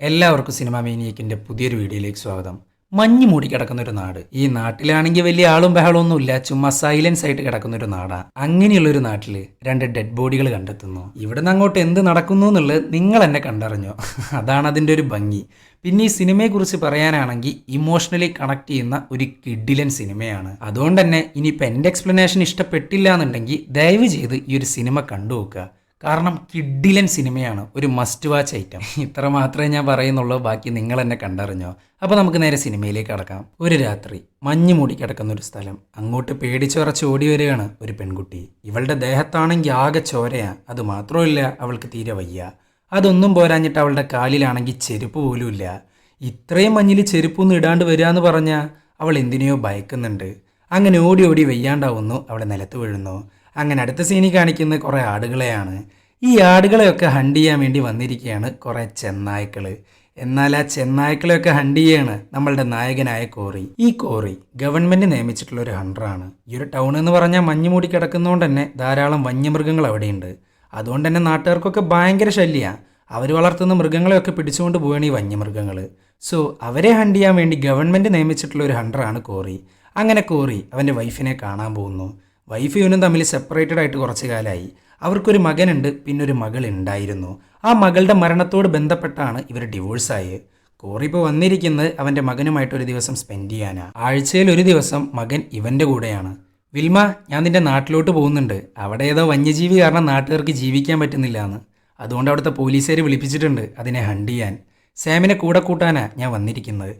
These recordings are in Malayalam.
എല്ലാവർക്കും സിനിമ മേനിയക്കിന്റെ പുതിയൊരു വീഡിയോയിലേക്ക് സ്വാഗതം. മഞ്ഞ് മൂടി കിടക്കുന്ന ഒരു നാട്. ഈ നാട്ടിലാണെങ്കിൽ വലിയ ആളും ബഹളമൊന്നും ഇല്ല ചുമ്മാ സൈലൻസ് ആയിട്ട് കിടക്കുന്ന ഒരു നാടാ. അങ്ങനെയുള്ള ഒരു നാട്ടിൽ രണ്ട് ഡെഡ് ബോഡികൾ കണ്ടെത്തുന്നു. ഇവിടുന്ന് അങ്ങോട്ട് എന്ത് നടക്കുന്നു എന്നുള്ളത് നിങ്ങൾ എന്നെ കണ്ടറിഞ്ഞോ? അതാണ് അതിന്റെ ഒരു ഭംഗി. പിന്നെ ഈ സിനിമയെക്കുറിച്ച് പറയാനാണെങ്കിൽ ഇമോഷണലി കണക്ട് ചെയ്യുന്ന ഒരു കിഡിലൻ സിനിമയാണ്. അതുകൊണ്ട് തന്നെ ഇനിയിപ്പോൾ എന്റെ എക്സ്പ്ലനേഷൻ ഇഷ്ടപ്പെട്ടില്ല എന്നുണ്ടെങ്കിൽ ദയവ് ചെയ്ത് ഈ ഒരു സിനിമ കണ്ടു നോക്കുക കാരണം കിഡിലൻ സിനിമയാണ് ഒരു മസ്റ്റ് വാച്ച് ഐറ്റം ഇത്ര മാത്രമേ ഞാൻ പറയുന്നുള്ളൂ ബാക്കി നിങ്ങൾ എന്നെ കണ്ടറിഞ്ഞോ? അപ്പോൾ നമുക്ക് നേരെ സിനിമയിലേക്ക് കടക്കാം. ഒരു രാത്രി മഞ്ഞ് മൂടി കിടക്കുന്ന ഒരു സ്ഥലം. അങ്ങോട്ട് പേടിച്ചുറച്ച് ഓടി വരികയാണ് ഒരു പെൺകുട്ടി. ഇവളുടെ ദേഹത്താണെങ്കിൽ ആകെ ചോരയാ. അത് മാത്രമല്ല അവൾക്ക് തീരെ വയ്യ. അതൊന്നും പോരാഞ്ഞിട്ട് അവളുടെ കാലിലാണെങ്കിൽ ചെരുപ്പ് പോലും ഇല്ല. ഇത്രയും മഞ്ഞിൽ ചെരുപ്പൊന്നും ഇടാണ്ട് വരിക എന്ന് പറഞ്ഞാൽ അവൾ എന്തിനെയോ ഭയക്കുന്നുണ്ട്. അങ്ങനെ ഓടി ഓടി വെയ്യാണ്ടാവുന്നു അവളെ നിലത്ത് വീഴുന്നു. അങ്ങനെ അടുത്ത സീനി കാണിക്കുന്ന കുറേ ആടുകളെയാണ്. ഈ ആടുകളെയൊക്കെ ഹണ്ട് ചെയ്യാൻ വേണ്ടി വന്നിരിക്കുകയാണ് കുറേ ചെന്നായ്ക്കൾ എന്നാൽ ആ ചെന്നായ്ക്കളെയൊക്കെ ഹണ്ട് ചെയ്യാണ് നമ്മളുടെ നായകനായ കോറി. ഈ കോറി ഗവൺമെന്റ് നിയമിച്ചിട്ടുള്ള ഒരു ഹണ്ടറാണ് ഈ ഒരു ടൗൺ എന്ന് പറഞ്ഞാൽ മഞ്ഞ് മൂടി കിടക്കുന്നതുകൊണ്ട് തന്നെ ധാരാളം വന്യമൃഗങ്ങൾ അവിടെയുണ്ട്. അതുകൊണ്ട് തന്നെ നാട്ടുകാർക്കൊക്കെ ഭയങ്കര ശല്യമാണ് അവർ വളർത്തുന്ന മൃഗങ്ങളെയൊക്കെ പിടിച്ചുകൊണ്ട് പോവുകയാണ് ഈ വന്യമൃഗങ്ങൾ സോ അവരെ ഹണ്ട് ചെയ്യാൻ വേണ്ടി ഗവൺമെന്റ് നിയമിച്ചിട്ടുള്ള ഒരു ഹണ്ടറാണ് കോറി. അങ്ങനെ കോറി അവന്റെ വൈഫിനെ കാണാൻ പോകുന്നു. വൈഫ് ഇവനും തമ്മിൽ സെപ്പറേറ്റഡ് ആയിട്ട് കുറച്ച് കാലമായി അവർക്കൊരു മകനുണ്ട് പിന്നെ ഒരു മകൾ ഉണ്ടായിരുന്നു ആ മകളുടെ മരണത്തോട് ബന്ധപ്പെട്ടാണ് ഇവർ ഡിവോഴ്സായത് കോറി ഇപ്പോൾ വന്നിരിക്കുന്നത് അവന്റെ മകനുമായിട്ട് ഒരു ദിവസം സ്പെൻഡ് ചെയ്യാനാണ് ആഴ്ചയിൽ ഒരു ദിവസം മകൻ ഇവന്റെ കൂടെയാണ്. വിൽമ ഞാൻ നിന്റെ നാട്ടിലോട്ട് പോകുന്നുണ്ട്. അവിടെ ഏതോ വന്യജീവി കാരണം നാട്ടുകാർക്ക് ജീവിക്കാൻ പറ്റുന്നില്ല എന്ന് അതുകൊണ്ട് അവിടുത്തെ പോലീസുകാർ വിളിപ്പിച്ചിട്ടുണ്ട് അതിനെ ഹണ്ട് ചെയ്യാൻ. സാമിനെ കൂടെ കൂട്ടാനാണ് ഞാൻ വന്നിരിക്കുന്നത്.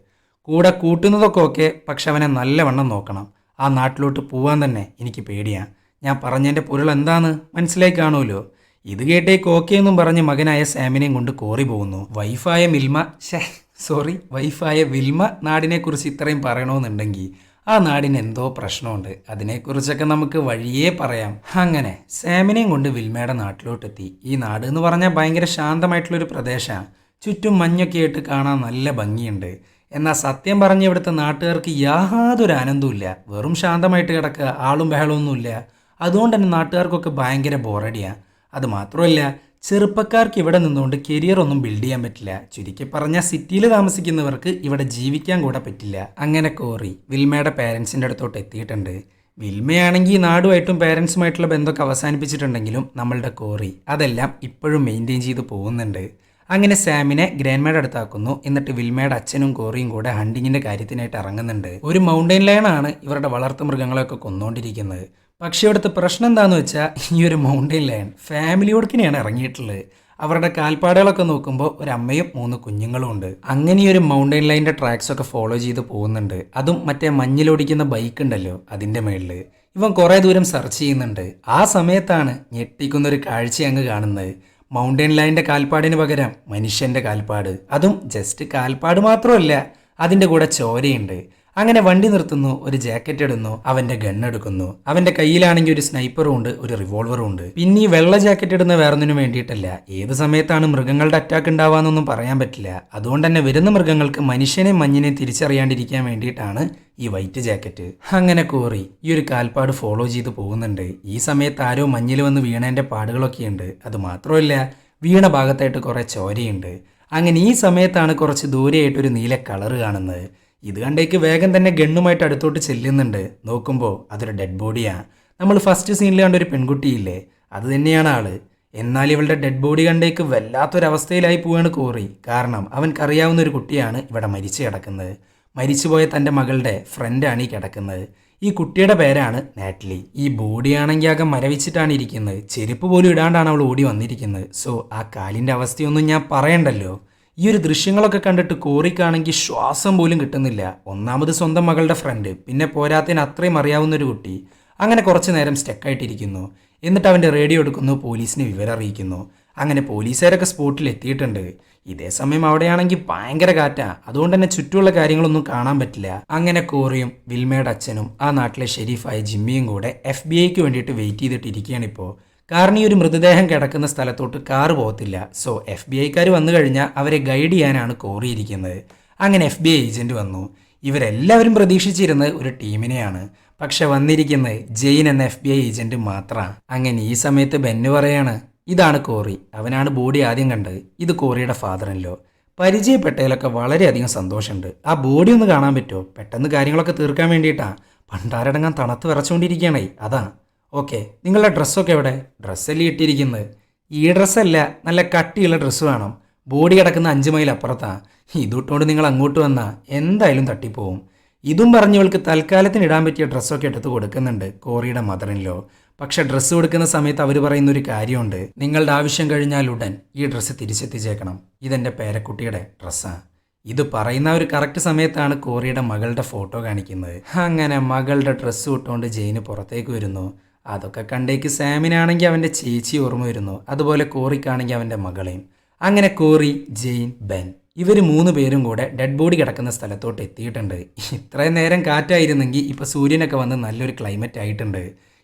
കൂടെ കൂട്ടുന്നതൊക്കെ ഓക്കെ പക്ഷെ അവനെ നല്ലവണ്ണം നോക്കണം. ആ നാട്ടിലോട്ട് പോവാൻ തന്നെ എനിക്ക് പേടിയാണ് ഞാൻ പറഞ്ഞതിന്റെ പൊരുൾ എന്താണ്? മനസ്സിലായി കാണുമല്ലോ. ഇത് ഓക്കെ എന്നും പറഞ്ഞ് മകനായ സാമിനെയും കൊണ്ട് കോറി പോകുന്നു. വൈഫായ മിൽമ ഷേ സോറി വൈഫായ വിൽമ നാടിനെക്കുറിച്ച് ഇത്രയും പറയണമെന്നുണ്ടെങ്കിൽ ആ നാടിന് എന്തോ പ്രശ്നമുണ്ട്. അതിനെക്കുറിച്ചൊക്കെ നമുക്ക് വഴിയേ പറയാം. അങ്ങനെ സാമിനെയും കൊണ്ട് വിൽമയുടെ നാട്ടിലോട്ടെത്തി. ഈ നാട് എന്ന് പറഞ്ഞാൽ ഭയങ്കര ശാന്തമായിട്ടുള്ളൊരു പ്രദേശമാണ് ചുറ്റും മഞ്ഞൊക്കെ ആയിട്ട് കാണാൻ നല്ല ഭംഗിയുണ്ട്. എന്നാൽ സത്യം പറഞ്ഞ ഇവിടുത്തെ നാട്ടുകാർക്ക് യാതൊരു ആനന്ദവുമില്ല. വെറും ശാന്തമായിട്ട് കിടക്കുക ആളും ബഹളമൊന്നുമില്ല. അതുകൊണ്ട് തന്നെ നാട്ടുകാർക്കൊക്കെ ഭയങ്കര ബോറടിയാണ് അത് മാത്രമല്ല ചെറുപ്പക്കാർക്ക് ഇവിടെ നിന്നുകൊണ്ട് കരിയർ ഒന്നും ബിൽഡ് ചെയ്യാൻ പറ്റില്ല. ചുരുക്കി പറഞ്ഞാൽ സിറ്റിയിൽ താമസിക്കുന്നവർക്ക് ഇവിടെ ജീവിക്കാൻ കൂടെ പറ്റില്ല. അങ്ങനെ കോറി വിൽമയുടെ പേരൻസിന്റെ അടുത്തോട്ട് എത്തിയിട്ടുണ്ട്. വിൽമയാണെങ്കിൽ നാടുമായിട്ടും പേരൻസുമായിട്ടുള്ള ബന്ധമൊക്കെ അവസാനിപ്പിച്ചിട്ടുണ്ടെങ്കിലും നമ്മളുടെ കോറി അതെല്ലാം ഇപ്പോഴും മെയിന്റെയിൻ ചെയ്ത് പോകുന്നുണ്ട്. അങ്ങനെ സാമിനെ ഗ്രാൻഡ്മയുടെ അടുത്താക്കുന്നു. എന്നിട്ട് വിൽമയുടെ അച്ഛനും കോറിയും കൂടെ ഹണ്ടിങ്ങിന്റെ കാര്യത്തിനായിട്ട് ഇറങ്ങുന്നുണ്ട്. ഒരു മൗണ്ടൈൻ ആണ് ഇവരുടെ വളർത്തു മൃഗങ്ങളെയൊക്കെ കൊന്നുകൊണ്ടിരിക്കുന്നത് പക്ഷേ ഇവിടുത്തെ പ്രശ്നം എന്താണെന്ന് വെച്ചാൽ ഈ ഒരു മൗണ്ടൈൻ ലയൺ ഫാമിലിയോടക്കിനെയാണ് ഇറങ്ങിയിട്ടുള്ളത്. അവരുടെ കാൽപ്പാടുകളൊക്കെ നോക്കുമ്പോൾ ഒരു അമ്മയും മൂന്ന് കുഞ്ഞുങ്ങളും ഉണ്ട്. അങ്ങനെ ഒരു മൗണ്ടൈൻ ലൈന്റെ ട്രാക്സ് ഒക്കെ ഫോളോ ചെയ്ത് പോകുന്നുണ്ട്. അതും മറ്റേ മഞ്ഞിലോടിക്കുന്ന ബൈക്ക് ഉണ്ടല്ലോ അതിന്റെ മേളിൽ ഇവൻ കുറേ ദൂരം സെർച്ച് ചെയ്യുന്നുണ്ട്. ആ സമയത്താണ് ഞെട്ടിക്കുന്ന ഒരു കാഴ്ച അങ്ങ് കാണുന്നത്. മൗണ്ടൻ ലൈന്റെ കാൽപ്പാടിന് പകരം മനുഷ്യന്റെ കാൽപ്പാട്. അതും ജസ്റ്റ് കാൽപ്പാട് മാത്രമല്ല അതിന്റെ കൂടെ ചോരയുണ്ട്. അങ്ങനെ വണ്ടി നിർത്തുന്നു ഒരു ജാക്കറ്റ് ഇടുന്നു അവന്റെ ഗൺ എടുക്കുന്നു. അവന്റെ കയ്യിലാണെങ്കിൽ ഒരു സ്നൈപ്പറും ഉണ്ട് ഒരു റിവോൾവറും ഉണ്ട്. പിന്നെ ഈ വെള്ള ജാക്കറ്റ് ഇടുന്ന വേറൊന്നിനും വേണ്ടിയിട്ടല്ല. ഏത് സമയത്താണ് മൃഗങ്ങളുടെ അറ്റാക്ക് ഉണ്ടാവാന്നൊന്നും പറയാൻ പറ്റില്ല. അതുകൊണ്ട് തന്നെ വരുന്ന മൃഗങ്ങൾക്ക് മനുഷ്യനെ മഞ്ഞിനെ തിരിച്ചറിയാണ്ടിരിക്കാൻ വേണ്ടിയിട്ടാണ് ഈ വൈറ്റ് ജാക്കറ്റ് അങ്ങനെ കോറി ഈ ഒരു കാൽപ്പാട് ഫോളോ ചെയ്ത് പോകുന്നുണ്ട്. ഈ സമയത്ത് ആരോ മഞ്ഞിൽ വന്ന് വീണേന്റെ പാടുകളൊക്കെ ഉണ്ട് അത് മാത്രമല്ല വീണ ഭാഗത്തായിട്ട് കുറേ ചോരയുണ്ട്. അങ്ങനെ ഈ സമയത്താണ് കുറച്ച് ദൂരെയായിട്ട് ഒരു നീല കളറ് കാണുന്നത്. ഇത് കണ്ടേക്ക് വേഗം തന്നെ ഗണ്ണുമായിട്ട് അടുത്തോട്ട് ചെല്ലുന്നുണ്ട്. നോക്കുമ്പോൾ അതൊരു ഡെഡ് ബോഡിയാണ് നമ്മൾ ഫസ്റ്റ് സീനിൽ കണ്ട ഒരു പെൺകുട്ടിയില്ലേ? അത് തന്നെയാണ് ആൾ. എന്നാൽ ഇവളുടെ ഡെഡ് ബോഡി കണ്ടേക്ക് വല്ലാത്തൊരവസ്ഥയിലായി പോവുകയാണ് കോറി. കാരണം അവൻക്കറിയാവുന്ന ഒരു കുട്ടിയാണ് ഇവിടെ മരിച്ചു കിടക്കുന്നത്. മരിച്ചുപോയ തന്റെ മകളുടെ ഫ്രണ്ടാണ് ഈ കിടക്കുന്നത്. ഈ കുട്ടിയുടെ പേരാണ് നാറ്റ്ലി. ഈ ബോഡിയാണെങ്കിൽ ആകെ മരവിച്ചിട്ടാണ് ഇരിക്കുന്നത്. ചെരുപ്പ് പോലും ഇടാണ്ടാണ് അവൾ ഓടി വന്നിരിക്കുന്നത്. സോ ആ കാലിന്റെ അവസ്ഥയൊന്നും ഞാൻ പറയണ്ടല്ലോ. ഈ ഒരു ദൃശ്യങ്ങളൊക്കെ കണ്ടിട്ട് കോറിക്കാണെങ്കിൽ ശ്വാസം പോലും കിട്ടുന്നില്ല. ഒന്നാമത് സ്വന്തം മകളുടെ ഫ്രണ്ട് പിന്നെ പോരാത്തതിന് അത്രയും അറിയാവുന്ന ഒരു കുട്ടി. അങ്ങനെ കുറച്ച് നേരം സ്റ്റക്കായിട്ടിരിക്കുന്നു എന്നിട്ട് അവന്റെ റേഡിയോ എടുക്കുന്നു പോലീസിനെ വിവരം അറിയിക്കുന്നു. അങ്ങനെ പോലീസുകാരൊക്കെ സ്പോട്ടിൽ എത്തിയിട്ടുണ്ട്. ഇതേ സമയം അവിടെയാണെങ്കിൽ ഭയങ്കര കാറ്റാ. അതുകൊണ്ട് തന്നെ ചുറ്റുമുള്ള കാര്യങ്ങളൊന്നും കാണാൻ പറ്റില്ല. അങ്ങനെ കോറിയും വിൽമയുടെ അച്ഛനും ആ നാട്ടിലെ ഷെരീഫായ ജിമ്മിയും കൂടെ എഫ് ബി ഐക്ക് വേണ്ടിയിട്ട് വെയിറ്റ് ചെയ്തിട്ടിരിക്കുകയാണ് ഇപ്പോൾ കാരണം ഈ ഒരു മൃതദേഹം കിടക്കുന്ന സ്ഥലത്തോട്ട് കാറ് പോകത്തില്ല. സോ എഫ് ബി ഐക്കാർ വന്നു കഴിഞ്ഞാൽ അവരെ ഗൈഡ് ചെയ്യാനാണ് കോറിയിരിക്കുന്നത്. അങ്ങനെ എഫ് ബി ഐ ഏജന്റ് വന്നു. ഇവരെല്ലാവരും പ്രതീക്ഷിച്ചിരുന്നത് ഒരു ടീമിനെയാണ്. പക്ഷെ വന്നിരിക്കുന്നത് ജെയിൻ എന്ന എഫ് ബി ഐ ഏജന്റ് മാത്രമാണ് അങ്ങനെ ഈ സമയത്ത് ബെന്ന് പറയാണ് ഇതാണ് കോറി. അവനാണ് ബോഡി ആദ്യം കണ്ടത്. ഇത് കോറിയുടെ ഫാദറിനല്ലോ പരിചയപ്പെട്ടതിലൊക്കെ വളരെയധികം സന്തോഷമുണ്ട്. ആ ബോഡി ഒന്ന് കാണാൻ പറ്റുമോ? പെട്ടെന്ന് കാര്യങ്ങളൊക്കെ തീർക്കാൻ വേണ്ടിയിട്ടാണ് പണ്ടാരടങ്ങാൻ തണുത്ത് വിറച്ചുകൊണ്ടിരിക്കുകയാണേ. അതാ. ഓക്കെ നിങ്ങളുടെ ഡ്രസ്സൊക്കെ എവിടെ? ഡ്രസ്സല്ലേ ഇട്ടിരിക്കുന്നത്. ഈ ഡ്രസ്സല്ല നല്ല കട്ടിയുള്ള ഡ്രസ്സ് വേണം. ബോഡി കിടക്കുന്ന അഞ്ച് മൈൽ അപ്പുറത്താണ് ഇതിട്ടുകൊണ്ട് നിങ്ങൾ അങ്ങോട്ട് വന്നാൽ എന്തായാലും തട്ടിപ്പോവും. ഇതും പറഞ്ഞവൾക്ക് തൽക്കാലത്തിന് ഇടാൻ പറ്റിയ ഡ്രസ്സൊക്കെ എടുത്ത് കൊടുക്കുന്നുണ്ട് കോറിയുടെ മദറിനിലോ പക്ഷെ ഡ്രസ്സ് കൊടുക്കുന്ന സമയത്ത് അവർ പറയുന്ന ഒരു കാര്യമുണ്ട്. നിങ്ങളുടെ ആവശ്യം കഴിഞ്ഞാൽ ഉടൻ ഈ ഡ്രസ്സ് തിരിച്ചെത്തിച്ചേക്കണം. ഇതെന്റെ പേരക്കുട്ടിയുടെ ഡ്രസ്സാണ് ഇത് പറയുന്ന ഒരു കറക്റ്റ് സമയത്താണ് കോറിയുടെ മകളുടെ ഫോട്ടോ കാണിക്കുന്നത്. അങ്ങനെ മകളുടെ ഡ്രസ്സ് ഇട്ടുകൊണ്ട് ജെയിന് പുറത്തേക്ക് വരുന്നു. അതൊക്കെ കണ്ടേക്ക് സാമിനാണെങ്കിൽ അവന്റെ ചേച്ചി ഓർമ്മ വരുന്നു. അതുപോലെ കോറിക്കാണെങ്കിൽ അവന്റെ മകളെയും. അങ്ങനെ കോറി ജെയിൻ ബെൻ ഇവർ മൂന്ന് പേരും കൂടെ ഡെഡ് ബോഡി കിടക്കുന്ന സ്ഥലത്തോട്ട് എത്തിയിട്ടുണ്ട്. ഇത്രയും നേരം കാറ്റായിരുന്നെങ്കിൽ ഇപ്പോൾ സൂര്യനൊക്കെ വന്ന് നല്ലൊരു ക്ലൈമറ്റ് ആയിട്ടുണ്ട്.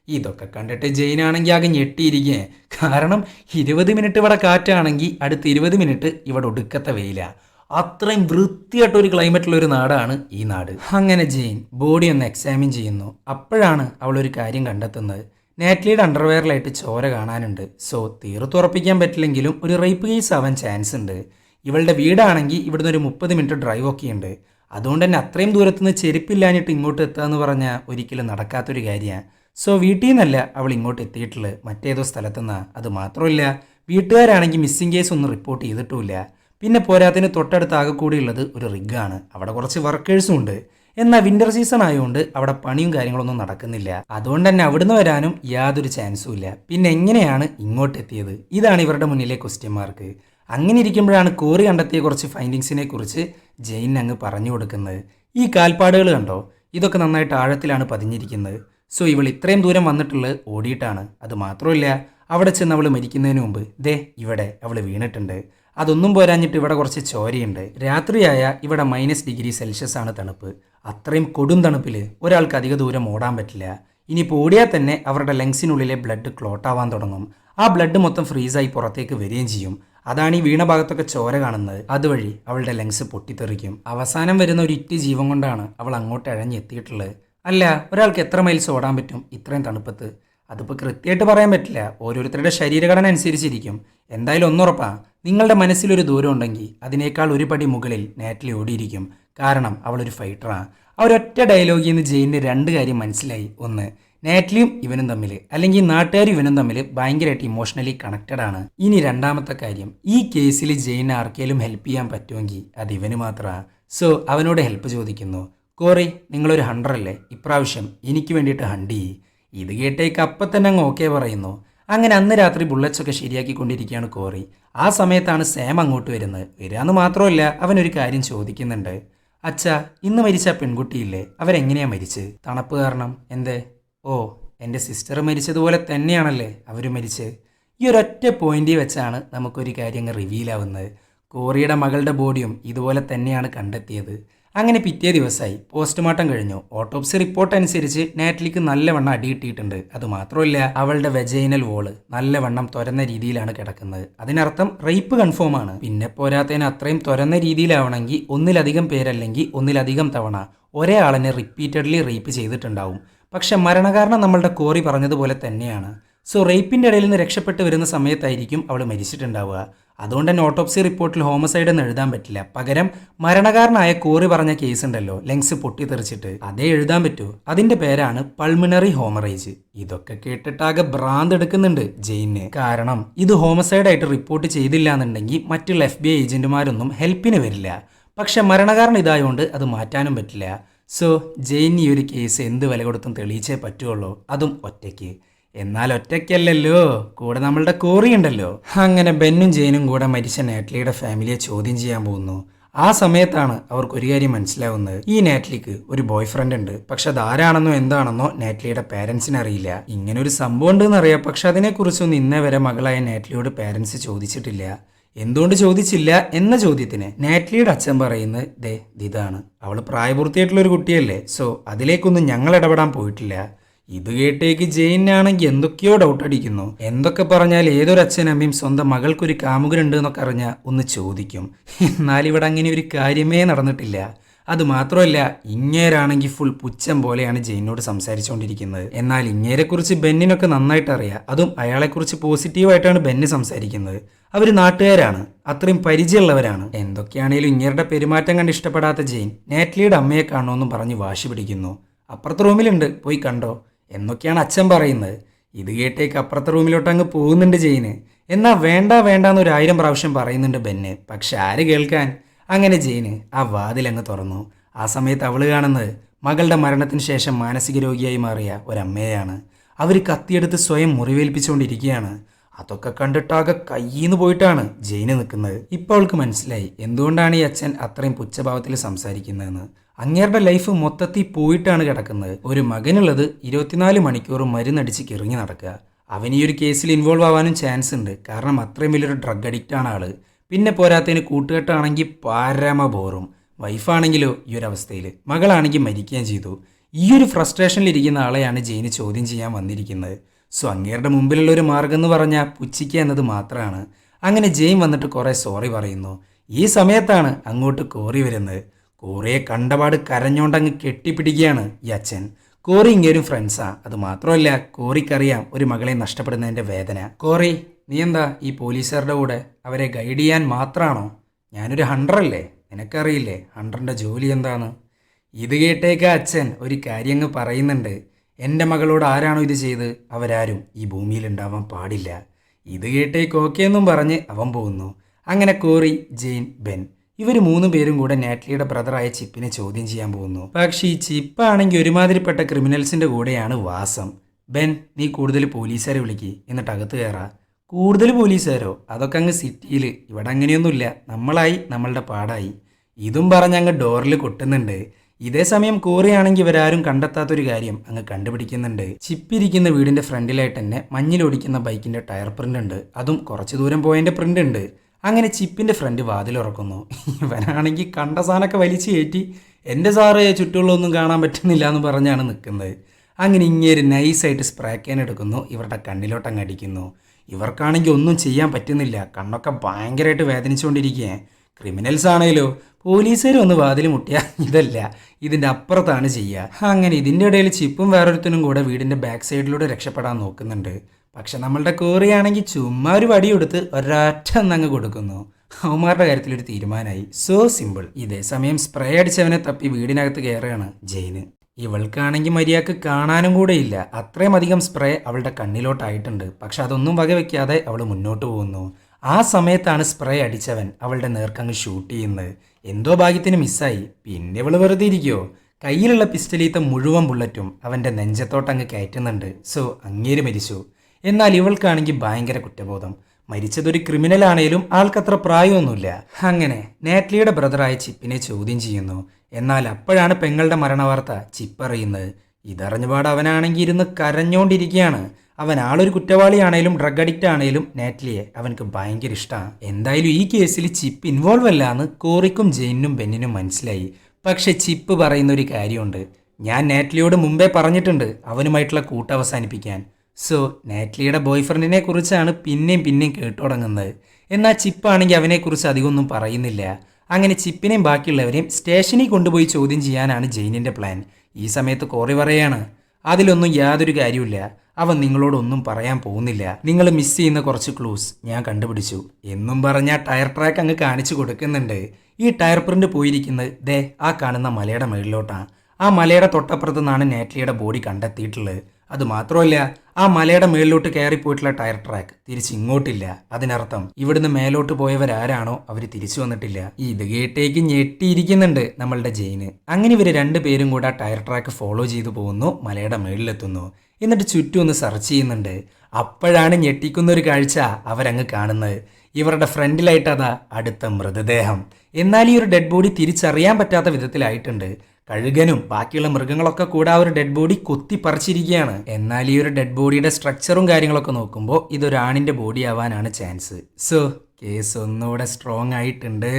ഇതൊക്കെ കണ്ടിട്ട് ജെയിനാണെങ്കിൽ ആകെ ഞെട്ടിയിരിക്കേ. കാരണം ഇരുപത് മിനിറ്റ് ഇവിടെ കാറ്റാണെങ്കിൽ അടുത്ത ഇരുപത് മിനിറ്റ് ഇവിടെ ഒടുക്കത്തെ വെയിലാ. അത്രയും വൃത്തിയായിട്ട് ഒരു ക്ലൈമറ്റുള്ള ഒരു നാടാണ് ഈ നാട്. അങ്ങനെ ജെയിൻ ബോഡി ഒന്ന് എക്സാമിൻ ചെയ്യുന്നു. അപ്പോഴാണ് അവൾ ഒരു കാര്യം കണ്ടെത്തുന്നത്. നാറ്റ്ലിയുടെ അണ്ടർവെയറിലായിട്ട് ചോര കാണാനുണ്ട്. സോ തീർത്ത് ഉറപ്പിക്കാൻ പറ്റില്ലെങ്കിലും ഒരു റേപ്പ് കേസ് ആവാൻ ചാൻസ് ഉണ്ട്. ഇവളുടെ വീടാണെങ്കിൽ ഇവിടുന്ന് ഒരു മുപ്പത് മിനിറ്റ് ഡ്രൈവ് ഒക്കെ ഉണ്ട്. അതുകൊണ്ട് തന്നെ അത്രയും ദൂരത്തുനിന്ന് ചെരുപ്പില്ലാഞ്ഞിട്ട് ഇങ്ങോട്ട് എത്തുക എന്ന് പറഞ്ഞാൽ ഒരിക്കലും നടക്കാത്തൊരു കാര്യമാണ് സോ വീട്ടിൽ നിന്നല്ല അവൾ ഇങ്ങോട്ട് എത്തിയിട്ടുള്ളത്. മറ്റേതോ സ്ഥലത്തുനിന്നാണ് അത് മാത്രമല്ല വീട്ടുകാരാണെങ്കിൽ മിസ്സിംഗ് കേസ് ഒന്നും റിപ്പോർട്ട് ചെയ്തിട്ടുമില്ല. പിന്നെ പോരാത്തിന് തൊട്ടടുത്ത് ആകെ കൂടിയുള്ളത് ഒരു റിഗാണ്. അവിടെ കുറച്ച് വർക്കേഴ്സും ഉണ്ട്. എന്നാൽ വിന്റർ സീസൺ ആയതുകൊണ്ട് അവിടെ പണിയും കാര്യങ്ങളൊന്നും നടക്കുന്നില്ല. അതുകൊണ്ട് തന്നെ അവിടുന്ന് വരാനും യാതൊരു ചാൻസും ഇല്ല. പിന്നെ എങ്ങനെയാണ് ഇങ്ങോട്ടെത്തിയത് ഇതാണ് ഇവരുടെ മുന്നിലെ ക്വസ്റ്റ്യൻ മാർക്ക് അങ്ങനെ ഇരിക്കുമ്പോഴാണ് കോറി കണ്ടെത്തിയ കുറച്ച് ഫൈൻഡിങ്സിനെ കുറിച്ച് ജെയിൻ അങ്ങ് പറഞ്ഞു കൊടുക്കുന്നത്. ഈ കാൽപ്പാടുകൾ കണ്ടോ? ഇതൊക്കെ നന്നായിട്ട് ആഴത്തിലാണ് പതിഞ്ഞിരിക്കുന്നത്. സോ ഇവൾ ഇത്രയും ദൂരം വന്നിട്ടുള്ളത് ഓടിയിട്ടാണ്. അത് മാത്രമല്ല അവിടെ ചെന്ന് അവൾ മരിക്കുന്നതിന് മുമ്പ് ദേ ഇവിടെ അവൾ വീണിട്ടുണ്ട്. അതൊന്നും പോരാഞ്ഞിട്ട് ഇവിടെ കുറച്ച് ചോരയുണ്ട്. രാത്രിയായ ഇവിടെ മൈനസ് ഡിഗ്രി സെൽഷ്യസ് ആണ് തണുപ്പ്. അത്രയും കൊടും തണുപ്പിൽ ഒരാൾക്ക് അധിക ദൂരം ഓടാൻ പറ്റില്ല. ഇനി ഓടിയാൽ തന്നെ അവരുടെ ലങ്സിനുള്ളിലെ ബ്ലഡ് ക്ലോട്ട് ആവാൻ തുടങ്ങും. ആ ബ്ലഡ് മൊത്തം ഫ്രീസായി പുറത്തേക്ക് വരികയും ചെയ്യും. അതാണ് ഈ വീണ ഭാഗത്തൊക്കെ ചോര കാണുന്നത്. അതുവഴി അവളുടെ ലങ്സ് പൊട്ടിത്തെറിക്കും. അവസാനം വരുന്ന ഒരു ഇറ്റ് ജീവൻ കൊണ്ടാണ് അവൾ അങ്ങോട്ട് അഴഞ്ഞെത്തിയിട്ടുള്ളത്. അല്ല ഒരാൾക്ക് എത്ര മൈൽസ് ഓടാൻ പറ്റും? ഇത്രയും തണുപ്പത്ത്. അതിപ്പോൾ കൃത്യമായിട്ട് പറയാൻ പറ്റില്ല. ഓരോരുത്തരുടെ ശരീരഘടന അനുസരിച്ചിരിക്കും. എന്തായാലും ഒന്നുറപ്പാ നിങ്ങളുടെ മനസ്സിലൊരു ദൂരം ഉണ്ടെങ്കിൽ അതിനേക്കാൾ ഒരു പടി മുകളിൽ നാറ്റിലി ഓടിയിരിക്കും. കാരണം അവളൊരു ഫൈറ്ററാണ് ആ. ഒരൊറ്റ ഡയലോഗിൽ നിന്ന് ജയിലിന്റെ രണ്ട് കാര്യം മനസ്സിലായി. ഒന്ന് നാറ്റ്ലിയും ഇവനും തമ്മിൽ അല്ലെങ്കിൽ നാട്ടുകാരും ഇവനും തമ്മിൽ ഭയങ്കരമായിട്ട് ഇമോഷണലി കണക്റ്റഡ് ആണ്. ഇനി രണ്ടാമത്തെ കാര്യം ഈ കേസിൽ ജെയിൻ ആർക്കേലും ഹെൽപ്പ് ചെയ്യാൻ പറ്റുമെങ്കിൽ അത് ഇവന് മാത്രമാണ് സോ അവനോട് ഹെൽപ്പ് ചോദിക്കുന്നു. കോറി നിങ്ങളൊരു ഹണ്ടറല്ലേ ഇപ്രാവശ്യം എനിക്ക് വേണ്ടിയിട്ട് ഹണ്ട് ചെയ്യ്. ഇത് കേട്ടേക്ക് അപ്പം തന്നെ അങ്ങ് ഓക്കെ പറയുന്നു. അങ്ങനെ അന്ന് രാത്രി ബുള്ളറ്റ്സ് ഒക്കെ ശരിയാക്കിക്കൊണ്ടിരിക്കുകയാണ് കോറി. ആ സമയത്താണ് സാം അങ്ങോട്ട് വരുന്നത്. വരാന്ന് മാത്രമല്ല അവനൊരു കാര്യം ചോദിക്കുന്നുണ്ട്. അച്ഛ ഇന്ന് മരിച്ച പെൺകുട്ടിയില്ലേ? അവരെങ്ങനെയാ മരിച്ച് തണുപ്പ് കാരണം. എന്തേ? ഓ എന്റെ സിസ്റ്റർ മരിച്ചതുപോലെ തന്നെയാണല്ലേ അവർ മരിച്ച് ഈ ഒരൊറ്റ പോയിന്റിൽ വെച്ചാണ് നമുക്കൊരു കാര്യം അങ്ങ് റിവീൽ ആവുന്നത്. കോറിയുടെ മകളുടെ ബോഡിയും ഇതുപോലെ തന്നെയാണ് കണ്ടെത്തിയത്. അങ്ങനെ പിറ്റേ ദിവസമായി പോസ്റ്റ്മോർട്ടം കഴിഞ്ഞു. ഓട്ടോപ്സി റിപ്പോർട്ട് അനുസരിച്ച് നാറ്റ്ലിക്ക് നല്ലവണ്ണം അടിയിട്ടിട്ടുണ്ട് അത് മാത്രമല്ല അവളുടെ വെജൈനൽ വോൾ നല്ലവണ്ണം തുരന്ന രീതിയിലാണ് കിടക്കുന്നത്. അതിനർത്ഥം റേപ്പ് കൺഫേം ആണ്. പിന്നെ പോരാത്തതിന് അത്രയും തുരന്ന രീതിയിലാവണമെങ്കിൽ ഒന്നിലധികം പേരല്ലെങ്കിൽ ഒന്നിലധികം തവണ ഒരേ ആളിനെ റിപ്പീറ്റഡ്ലി റേപ്പ് ചെയ്തിട്ടുണ്ടാവും. പക്ഷെ മരണകാരണം നമ്മളുടെ കോറി പറഞ്ഞതുപോലെ തന്നെയാണ്. സോ റേപ്പിന്റെ ഇടയിൽ നിന്ന് രക്ഷപ്പെട്ട് വരുന്ന സമയത്തായിരിക്കും അവൾ മരിച്ചിട്ടുണ്ടാവുക. അതുകൊണ്ട് തന്നെ ഓട്ടോപ്സി റിപ്പോർട്ടിൽ ഹോമസൈഡ് എന്ന് എഴുതാൻ പറ്റില്ല. പകരം മരണകാരനായ കോറി പറഞ്ഞ കേസ് ഉണ്ടല്ലോ ലെങ്സ് പൊട്ടിത്തെറിച്ചിട്ട്. അതേ എഴുതാൻ പറ്റൂ. അതിന്റെ പേരാണ് പൾമിനറി ഹോമറേജ് ഇതൊക്കെ കേട്ടിട്ടാകെ ഭ്രാന്ത് എടുക്കുന്നുണ്ട് ജെയിന്. കാരണം ഇത് ഹോമസൈഡ് ആയിട്ട് റിപ്പോർട്ട് ചെയ്തില്ല എന്നുണ്ടെങ്കിൽ മറ്റുള്ള എഫ് ബി ഐ ഏജന്റുമാരൊന്നും ഹെൽപ്പിന് വരില്ല. പക്ഷെ മരണകാരൻ ഇതായതുകൊണ്ട് അത് മാറ്റാനും പറ്റില്ല. സോ ജെയിൻ ഈ ഒരു കേസ് എന്ത് വില കൊടുത്തും തെളിയിച്ചേ പറ്റുള്ളൂ അതും ഒറ്റയ്ക്ക്. എന്നാൽ ഒറ്റയ്ക്കല്ലല്ലോ. കൂടെ നമ്മളുടെ കോറി ഉണ്ടല്ലോ. അങ്ങനെ ബെന്നും ജെയിനും കൂടെ മരിച്ച നാറ്റ്ലിയുടെ ഫാമിലിയെ ചോദ്യം ചെയ്യാൻ പോകുന്നു. ആ സമയത്താണ് അവർക്ക് ഒരു കാര്യം മനസ്സിലാവുന്നത്. ഈ നാറ്റ്ലിക്ക് ഒരു ബോയ് ഫ്രണ്ട് ഉണ്ട്. പക്ഷെ അതാരാണെന്നോ എന്താണെന്നോ നാറ്റ്ലിയുടെ പാരൻസിന് അറിയില്ല. ഇങ്ങനെ ഒരു സംഭവം ഉണ്ടെന്ന് അറിയാം. പക്ഷെ അതിനെക്കുറിച്ചൊന്നും ഇന്നേ വരെ മകളായ നാറ്റ്ലിയോട് പാരൻസ് ചോദിച്ചിട്ടില്ല. എന്തുകൊണ്ട് ചോദിച്ചില്ല എന്ന ചോദ്യത്തിന് നാറ്റ്ലിയുടെ അച്ഛൻ പറയുന്നത് ദേ ഇതാണ്. അവൾ പ്രായപൂർത്തിയായിട്ടുള്ള ഒരു കുട്ടിയല്ലേ. സോ അതിലേക്കൊന്നും ഞങ്ങൾ ഇടപെടാൻ പോയിട്ടില്ല. ഇത് കേട്ടേക്ക് ജെയിനാണെങ്കിൽ എന്തൊക്കെയോ ഡൗട്ട് അടിക്കുന്നു. എന്തൊക്കെ പറഞ്ഞാൽ ഏതൊരു അച്ഛനമ്മയും സ്വന്തം മകൾക്കൊരു കാമുകനുണ്ട് എന്നൊക്കെ അറിഞ്ഞാൽ ഒന്ന് ചോദിക്കും. എന്നാൽ ഇവിടെ അങ്ങനെ ഒരു കാര്യമേ നടന്നിട്ടില്ല. അത് മാത്രമല്ല ഇങ്ങേരാണെങ്കിൽ ഫുൾ പുച്ഛം പോലെയാണ് ജെയിനോട് സംസാരിച്ചുകൊണ്ടിരിക്കുന്നത്. എന്നാൽ ഇങ്ങേരെക്കുറിച്ച് ബെന്നിനൊക്കെ നന്നായിട്ട് അറിയാം. അതും അയാളെക്കുറിച്ച് പോസിറ്റീവായിട്ടാണ് ബെന്ന് സംസാരിക്കുന്നത്. അവർ നാട്ടുകാരാണ്. അത്രയും പരിചയമുള്ളവരാണ്. എന്തൊക്കെയാണേലും ഇങ്ങേരുടെ പെരുമാറ്റം കണ്ട് ഇഷ്ടപ്പെടാത്ത ജെയിൻ നാറ്റ്ലിയുടെ അമ്മയെ കാണുമെന്നും പറഞ്ഞ് വാശി പിടിക്കുന്നു. അപ്പുറത്തെ റൂമിലുണ്ട് പോയി കണ്ടോ? എന്നൊക്കെയാണ് അച്ഛൻ പറയുന്നത്. ഇത് കേട്ടേക്ക് അപ്പുറത്തെ റൂമിലോട്ട് അങ്ങ് പോകുന്നുണ്ട് ജെയിന്. എന്നാൽ വേണ്ട വേണ്ട എന്ന് ഒരു ആയിരം പ്രാവശ്യം പറയുന്നുണ്ട് ബെന്ന്. പക്ഷെ ആര് കേൾക്കാൻ? അങ്ങനെ ജെയിന് ആ വാതിലങ്ങ് തുറന്നു. ആ സമയത്ത് അവൾ കാണുന്നത് മകളുടെ മരണത്തിന് ശേഷം മാനസിക രോഗിയായി മാറിയ ഒരമ്മയാണ് അവർ കത്തിയെടുത്ത് സ്വയം മുറിവേൽപ്പിച്ചുകൊണ്ടിരിക്കുകയാണ്. അതൊക്കെ കണ്ടിട്ടാകെ കയ്യിന്ന് പോയിട്ടാണ് ജെയിന് നിൽക്കുന്നത്. ഇപ്പോൾ അവൾക്ക് മനസ്സിലായി. എന്തുകൊണ്ടാണ് ഈ അച്ഛൻ അത്രയും പുച്ഛഭാവത്തിൽ സംസാരിക്കുന്നതെന്ന്. അങ്ങേരുടെ ലൈഫ് മൊത്തത്തിൽ പോയിട്ടാണ് കിടക്കുന്നത്. ഒരു മകനുള്ളത് ഇരുപത്തിനാല് മണിക്കൂർ മരുന്നടിച്ച് കിറങ്ങി നടക്കുക. അവൻ ഈ ഒരു കേസിൽ ഇൻവോൾവ് ആവാനും ചാൻസ് ഉണ്ട്. കാരണം അത്രയും വലിയൊരു ഡ്രഗ് ആണ് ആൾ. പിന്നെ പോരാത്തതിന് കൂട്ടുകെട്ടാണെങ്കിൽ പാരമ ബോറും വൈഫാണെങ്കിലോ ഈ ഒരു അവസ്ഥയിൽ മകളാണെങ്കിൽ മരിക്കുകയും ചെയ്തു. ഈ ഒരു ഫ്രസ്ട്രേഷനിൽ ഇരിക്കുന്ന ആളെയാണ് ജെയിന് ചോദ്യം ചെയ്യാൻ വന്നിരിക്കുന്നത്. സോ അങ്ങേരുടെ മുമ്പിലുള്ള ഒരു മാർഗം എന്ന് പറഞ്ഞാൽ പുച്ഛിക്കുക എന്നത് മാത്രമാണ്. അങ്ങനെ ജെയിൻ വന്നിട്ട് കുറേ സോറി പറയുന്നു. ഈ സമയത്താണ് അങ്ങോട്ട് കോറി വരുന്നത്. കോറിയെ കണ്ടപാട് കരഞ്ഞോണ്ടങ്ങ് കെട്ടിപ്പിടിക്കുകയാണ് ഈ അച്ഛൻ. കോറി ഇങ്ങേരും ഫ്രണ്ട്സാ. അത് മാത്രമല്ല കോറിക്കറിയാം ഒരു മകളെ നഷ്ടപ്പെടുന്നതിന്റെ വേദന. കോറി നീ എന്താ ഈ പോലീസുകാരുടെ കൂടെ അവരെ ഗൈഡ് ചെയ്യാൻ മാത്രമാണോ ഞാനൊരു ഹണ്ടറല്ലേ നിനക്കറിയില്ലേ ഹണ്ടറിന്റെ ജോലി എന്താണ് ഇത് കേട്ടേക്ക അച്ഛൻ ഒരു കാര്യങ്ങ് പറയുന്നുണ്ട്. എന്റെ മകളോട് ആരാണോ ഇത് ചെയ്ത് അവരാരും ഈ ഭൂമിയിൽ ഉണ്ടാവാൻ പാടില്ല. ഇത് കേട്ടേക്ക് ഓക്കെ എന്നും പറഞ്ഞ് അവൻ പോകുന്നു. അങ്ങനെ കോറി ജെയിൻ ബെൻ ഇവർ മൂന്ന് പേരും കൂടെ നാറ്റ്ലിയുടെ ബ്രദറായ ചിപ്പിനെ ചോദ്യം ചെയ്യാൻ പോകുന്നു. പക്ഷേ ഈ ചിപ്പാണെങ്കിൽ ഒരുമാതിരിപ്പെട്ട ക്രിമിനൽസിന്റെ കൂടെയാണ് വാസം. ബെൻ നീ കൂടുതൽ പോലീസുകാരെ വിളിക്ക്. എന്നിട്ട് അകത്ത് കയറാ. കൂടുതൽ പോലീസുകാരോ? അതൊക്കെ അങ്ങ് സിറ്റിയിൽ ഇവിടെ അങ്ങനെയൊന്നുമില്ല. നമ്മളായി നമ്മളുടെ പാടായി. ഇതും പറഞ്ഞ് അങ്ങ് ഡോറിൽ കൊട്ടുന്നുണ്ട്. ഇതേ സമയം കോറിയാണെങ്കിൽ ഇവരാരും കണ്ടെത്താത്തൊരു കാര്യം അങ്ങ് കണ്ടുപിടിക്കുന്നുണ്ട്. ചിപ്പിരിക്കുന്ന വീടിന്റെ ഫ്രണ്ടിലായിട്ട് തന്നെ മഞ്ഞിലൊടിക്കുന്ന ബൈക്കിന്റെ ടയർ പ്രിന്റ് ഉണ്ട്. അതും കുറച്ച് ദൂരം പോയതിന്റെ പ്രിന്റ് ഉണ്ട്. അങ്ങനെ ചിപ്പിന്റെ ഫ്രണ്ട് വാതിലുറക്കുന്നു ഇവനാണെങ്കിൽ കണ്ട സാധനമൊക്കെ വലിച്ചു കയറ്റി എന്റെ സാറ് ചുറ്റുള്ളൊന്നും കാണാൻ പറ്റുന്നില്ല എന്ന് പറഞ്ഞാണ് നിൽക്കുന്നത്. അങ്ങനെ ഇങ്ങേര് നൈസായിട്ട് സ്പ്രേ ക്യാൻ എടുക്കുന്നു ഇവരുടെ കണ്ണിലോട്ടങ്ങ് അടിക്കുന്നു. ഇവർക്കാണെങ്കിൽ ഒന്നും ചെയ്യാൻ പറ്റുന്നില്ല. കണ്ണൊക്കെ ഭയങ്കരമായിട്ട് വേദനിച്ചുകൊണ്ടിരിക്കുകയാണ് ക്രിമിനൽസ് ആണേലോ പോലീസുകാർ ഒന്ന് വാതിൽ മുട്ടിയ ഇതല്ല ഇതിന്റെ അപ്പുറത്താണ് ചെയ്യുക. അങ്ങനെ ഇതിന്റെ ഇടയിൽ ചിപ്പും വേറൊരുത്തനും കൂടെ വീടിന്റെ ബാക്ക് സൈഡിലൂടെ രക്ഷപ്പെടാൻ നോക്കുന്നുണ്ട്. പക്ഷെ നമ്മളുടെ കോറിയാണെങ്കിൽ ചുമ്മാ ഒരു വടി കൊടുത്ത് ഒരൊറ്റ എന്നങ്ങ് കൊടുക്കുന്നു. അവന്മാരുടെ കാര്യത്തിൽ ഒരു തീരുമാനമായി. സോ സിമ്പിൾ ഇതേ സമയം സ്പ്രേ അടിച്ചവനെ തപ്പി വീടിനകത്ത് കയറുകയാണ് ജെയിന്. ഇവൾക്കാണെങ്കിൽ മര്യാദയ്ക്ക് കാണാനും കൂടെ ഇല്ല. അത്രയും അധികം സ്പ്രേ അവളുടെ കണ്ണിലോട്ടായിട്ടുണ്ട്. പക്ഷെ അതൊന്നും വകവെക്കാതെ അവൾ മുന്നോട്ട് പോകുന്നു. ആ സമയത്താണ് സ്പ്രേ അടിച്ചവൻ അവളുടെ നേർക്കങ്ങ് ഷൂട്ട് ചെയ്യുന്നത്. എന്തോ ഭാഗ്യത്തിന് മിസ്സായി പിന്നെ ഇവൾ വെറുതെ ഇരിക്കുവോ? കയ്യിലുള്ള പിസ്റ്റലീത്ത മുഴുവൻ ബുള്ളറ്റും അവന്റെ നെഞ്ചത്തോട്ടങ്ങ് കയറ്റുന്നുണ്ട്. സോ അങ്ങേര് മരിച്ചു. എന്നാൽ ഇവൾക്കാണെങ്കിൽ ഭയങ്കര കുറ്റബോധം. മരിച്ചതൊരു ക്രിമിനൽ ആണേലും ആൾക്കത്ര പ്രായമൊന്നുമില്ല. അങ്ങനെ നാറ്റ്ലിയുടെ ബ്രദറായ ചിപ്പിനെ ചോദ്യം ചെയ്യുന്നു. എന്നാൽ അപ്പോഴാണ് പെങ്ങളുടെ മരണവാർത്ത ചിപ്പ് അറിയുന്നത്. ഇതറിഞ്ഞപാട് അവനാണെങ്കിൽ ഇരുന്ന് കരഞ്ഞോണ്ടിരിക്കുകയാണ്. അവൻ ആളൊരു കുറ്റവാളിയാണേലും ഡ്രഗ് അഡിക്റ്റ് ആണേലും നാറ്റ്ലിയെ അവനക്ക് ഭയങ്കര ഇഷ്ടമാണ് എന്തായാലും ഈ കേസിൽ ചിപ്പ് ഇൻവോൾവ് അല്ല എന്ന് കോറിക്കും ജെയിനും ബെന്നിനും മനസ്സിലായി. പക്ഷെ ചിപ്പ് പറയുന്ന ഒരു കാര്യമുണ്ട്. ഞാൻ നാറ്റ്ലിയോട് മുമ്പേ പറഞ്ഞിട്ടുണ്ട് അവനുമായിട്ടുള്ള കൂട്ട് അവസാനിപ്പിക്കാൻ സോ നാറ്റ്ലിയുടെ ബോയ് ഫ്രണ്ടിനെ കുറിച്ചാണ് പിന്നെയും പിന്നെയും കേട്ടു തുടങ്ങുന്നത് എന്നാൽ ചിപ്പാണെങ്കിൽ അവനെക്കുറിച്ച് അധികമൊന്നും പറയുന്നില്ല. അങ്ങനെ ചിപ്പിനെയും ബാക്കിയുള്ളവരെയും സ്റ്റേഷനിൽ കൊണ്ടുപോയി ചോദ്യം ചെയ്യാനാണ് ജെയിനിന്റെ പ്ലാൻ ഈ സമയത്ത് കോറി പറയാണ് അതിലൊന്നും യാതൊരു കാര്യമില്ല അവൻ നിങ്ങളോടൊന്നും പറയാൻ പോകുന്നില്ല. നിങ്ങൾ മിസ് ചെയ്യുന്ന കുറച്ച് ക്ലൂസ് ഞാൻ കണ്ടുപിടിച്ചു. എന്നും പറഞ്ഞ ടയർ ട്രാക്ക് അങ്ങ് കാണിച്ചു കൊടുക്കുന്നുണ്ട്. ഈ ടയർ പ്രിന്റ് പോയിരിക്കുന്നത് ദേ ആ കാണുന്ന മലയുടെ മുകളിലോട്ടാണ്. ആ മലയുടെ തൊട്ടപ്പുറത്ത് നിന്നാണ് നാറ്റ്ലിയുടെ ബോഡി കണ്ടെത്തിയിട്ടുള്ളത്. അത് മാത്രമല്ല ആ മലയുടെ മേളിലോട്ട് കയറിപ്പോയിട്ടുള്ള ടയർ ട്രാക്ക് തിരിച്ച് ഇങ്ങോട്ടില്ല അതിനർത്ഥം ഇവിടുന്ന് മേലോട്ട് പോയവരാരാണോ അവർ തിരിച്ചു വന്നിട്ടില്ല. ഇത് കേട്ടേക്ക് ഞെട്ടിയിരിക്കുന്നുണ്ട് നമ്മളുടെ ജെയിന്. അങ്ങനെ ഇവർ രണ്ടുപേരും കൂടെ ആ ടയർ ട്രാക്ക് ഫോളോ ചെയ്തു പോകുന്നു മലയുടെ മേളിലെത്തുന്നു. എന്നിട്ട് ചുറ്റും ഒന്ന് സെർച്ച് ചെയ്യുന്നുണ്ട്. അപ്പോഴാണ് ഞെട്ടിക്കുന്ന ഒരു കാഴ്ച അവരങ്ങ് കാണുന്നത്. ഇവരുടെ ഫ്രണ്ടിലായിട്ട് അതാ അടുത്ത മൃതദേഹം. എന്നാൽ ഈ ഒരു ഡെഡ് ബോഡി തിരിച്ചറിയാൻ പറ്റാത്ത വിധത്തിലായിട്ടുണ്ട്. കഴുകനും ബാക്കിയുള്ള മൃഗങ്ങളൊക്കെ കൂടെ ആ ഒരു ഡെഡ് ബോഡി കൊത്തി പറിച്ചിരിക്കുകയാണ് എന്നാൽ ഈ ഒരു ഡെഡ് ബോഡിയുടെ സ്ട്രക്ചറും കാര്യങ്ങളൊക്കെ നോക്കുമ്പോൾ ഇതൊരു ആണിന്റെ ബോഡി ആവാനാണ് ചാൻസ് സോ കേസ് ഒന്നുകൂടെ സ്ട്രോങ് ആയിട്ടുണ്ട്.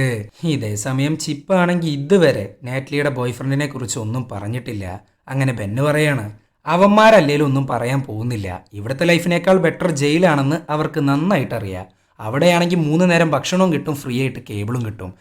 ഇതേ സമയം ചിപ്പ് ആണെങ്കിൽ ഇതുവരെ നാറ്റ്ലിയുടെ ബോയ്ഫ്രണ്ടിനെ കുറിച്ച് ഒന്നും പറഞ്ഞിട്ടില്ല. അങ്ങനെ ബെന്ന് പറയാണ് അവന്മാരല്ലേലും ഒന്നും പറയാൻ പോകുന്നില്ല. ഇവിടുത്തെ ലൈഫിനേക്കാൾ ബെറ്റർ ജയിലാണെന്ന് അവർക്ക് നന്നായിട്ട് അറിയാം അവിടെയാണെങ്കിൽ മൂന്ന് നേരം ഭക്ഷണവും കിട്ടും ഫ്രീ ആയിട്ട് കേബിളും കിട്ടും.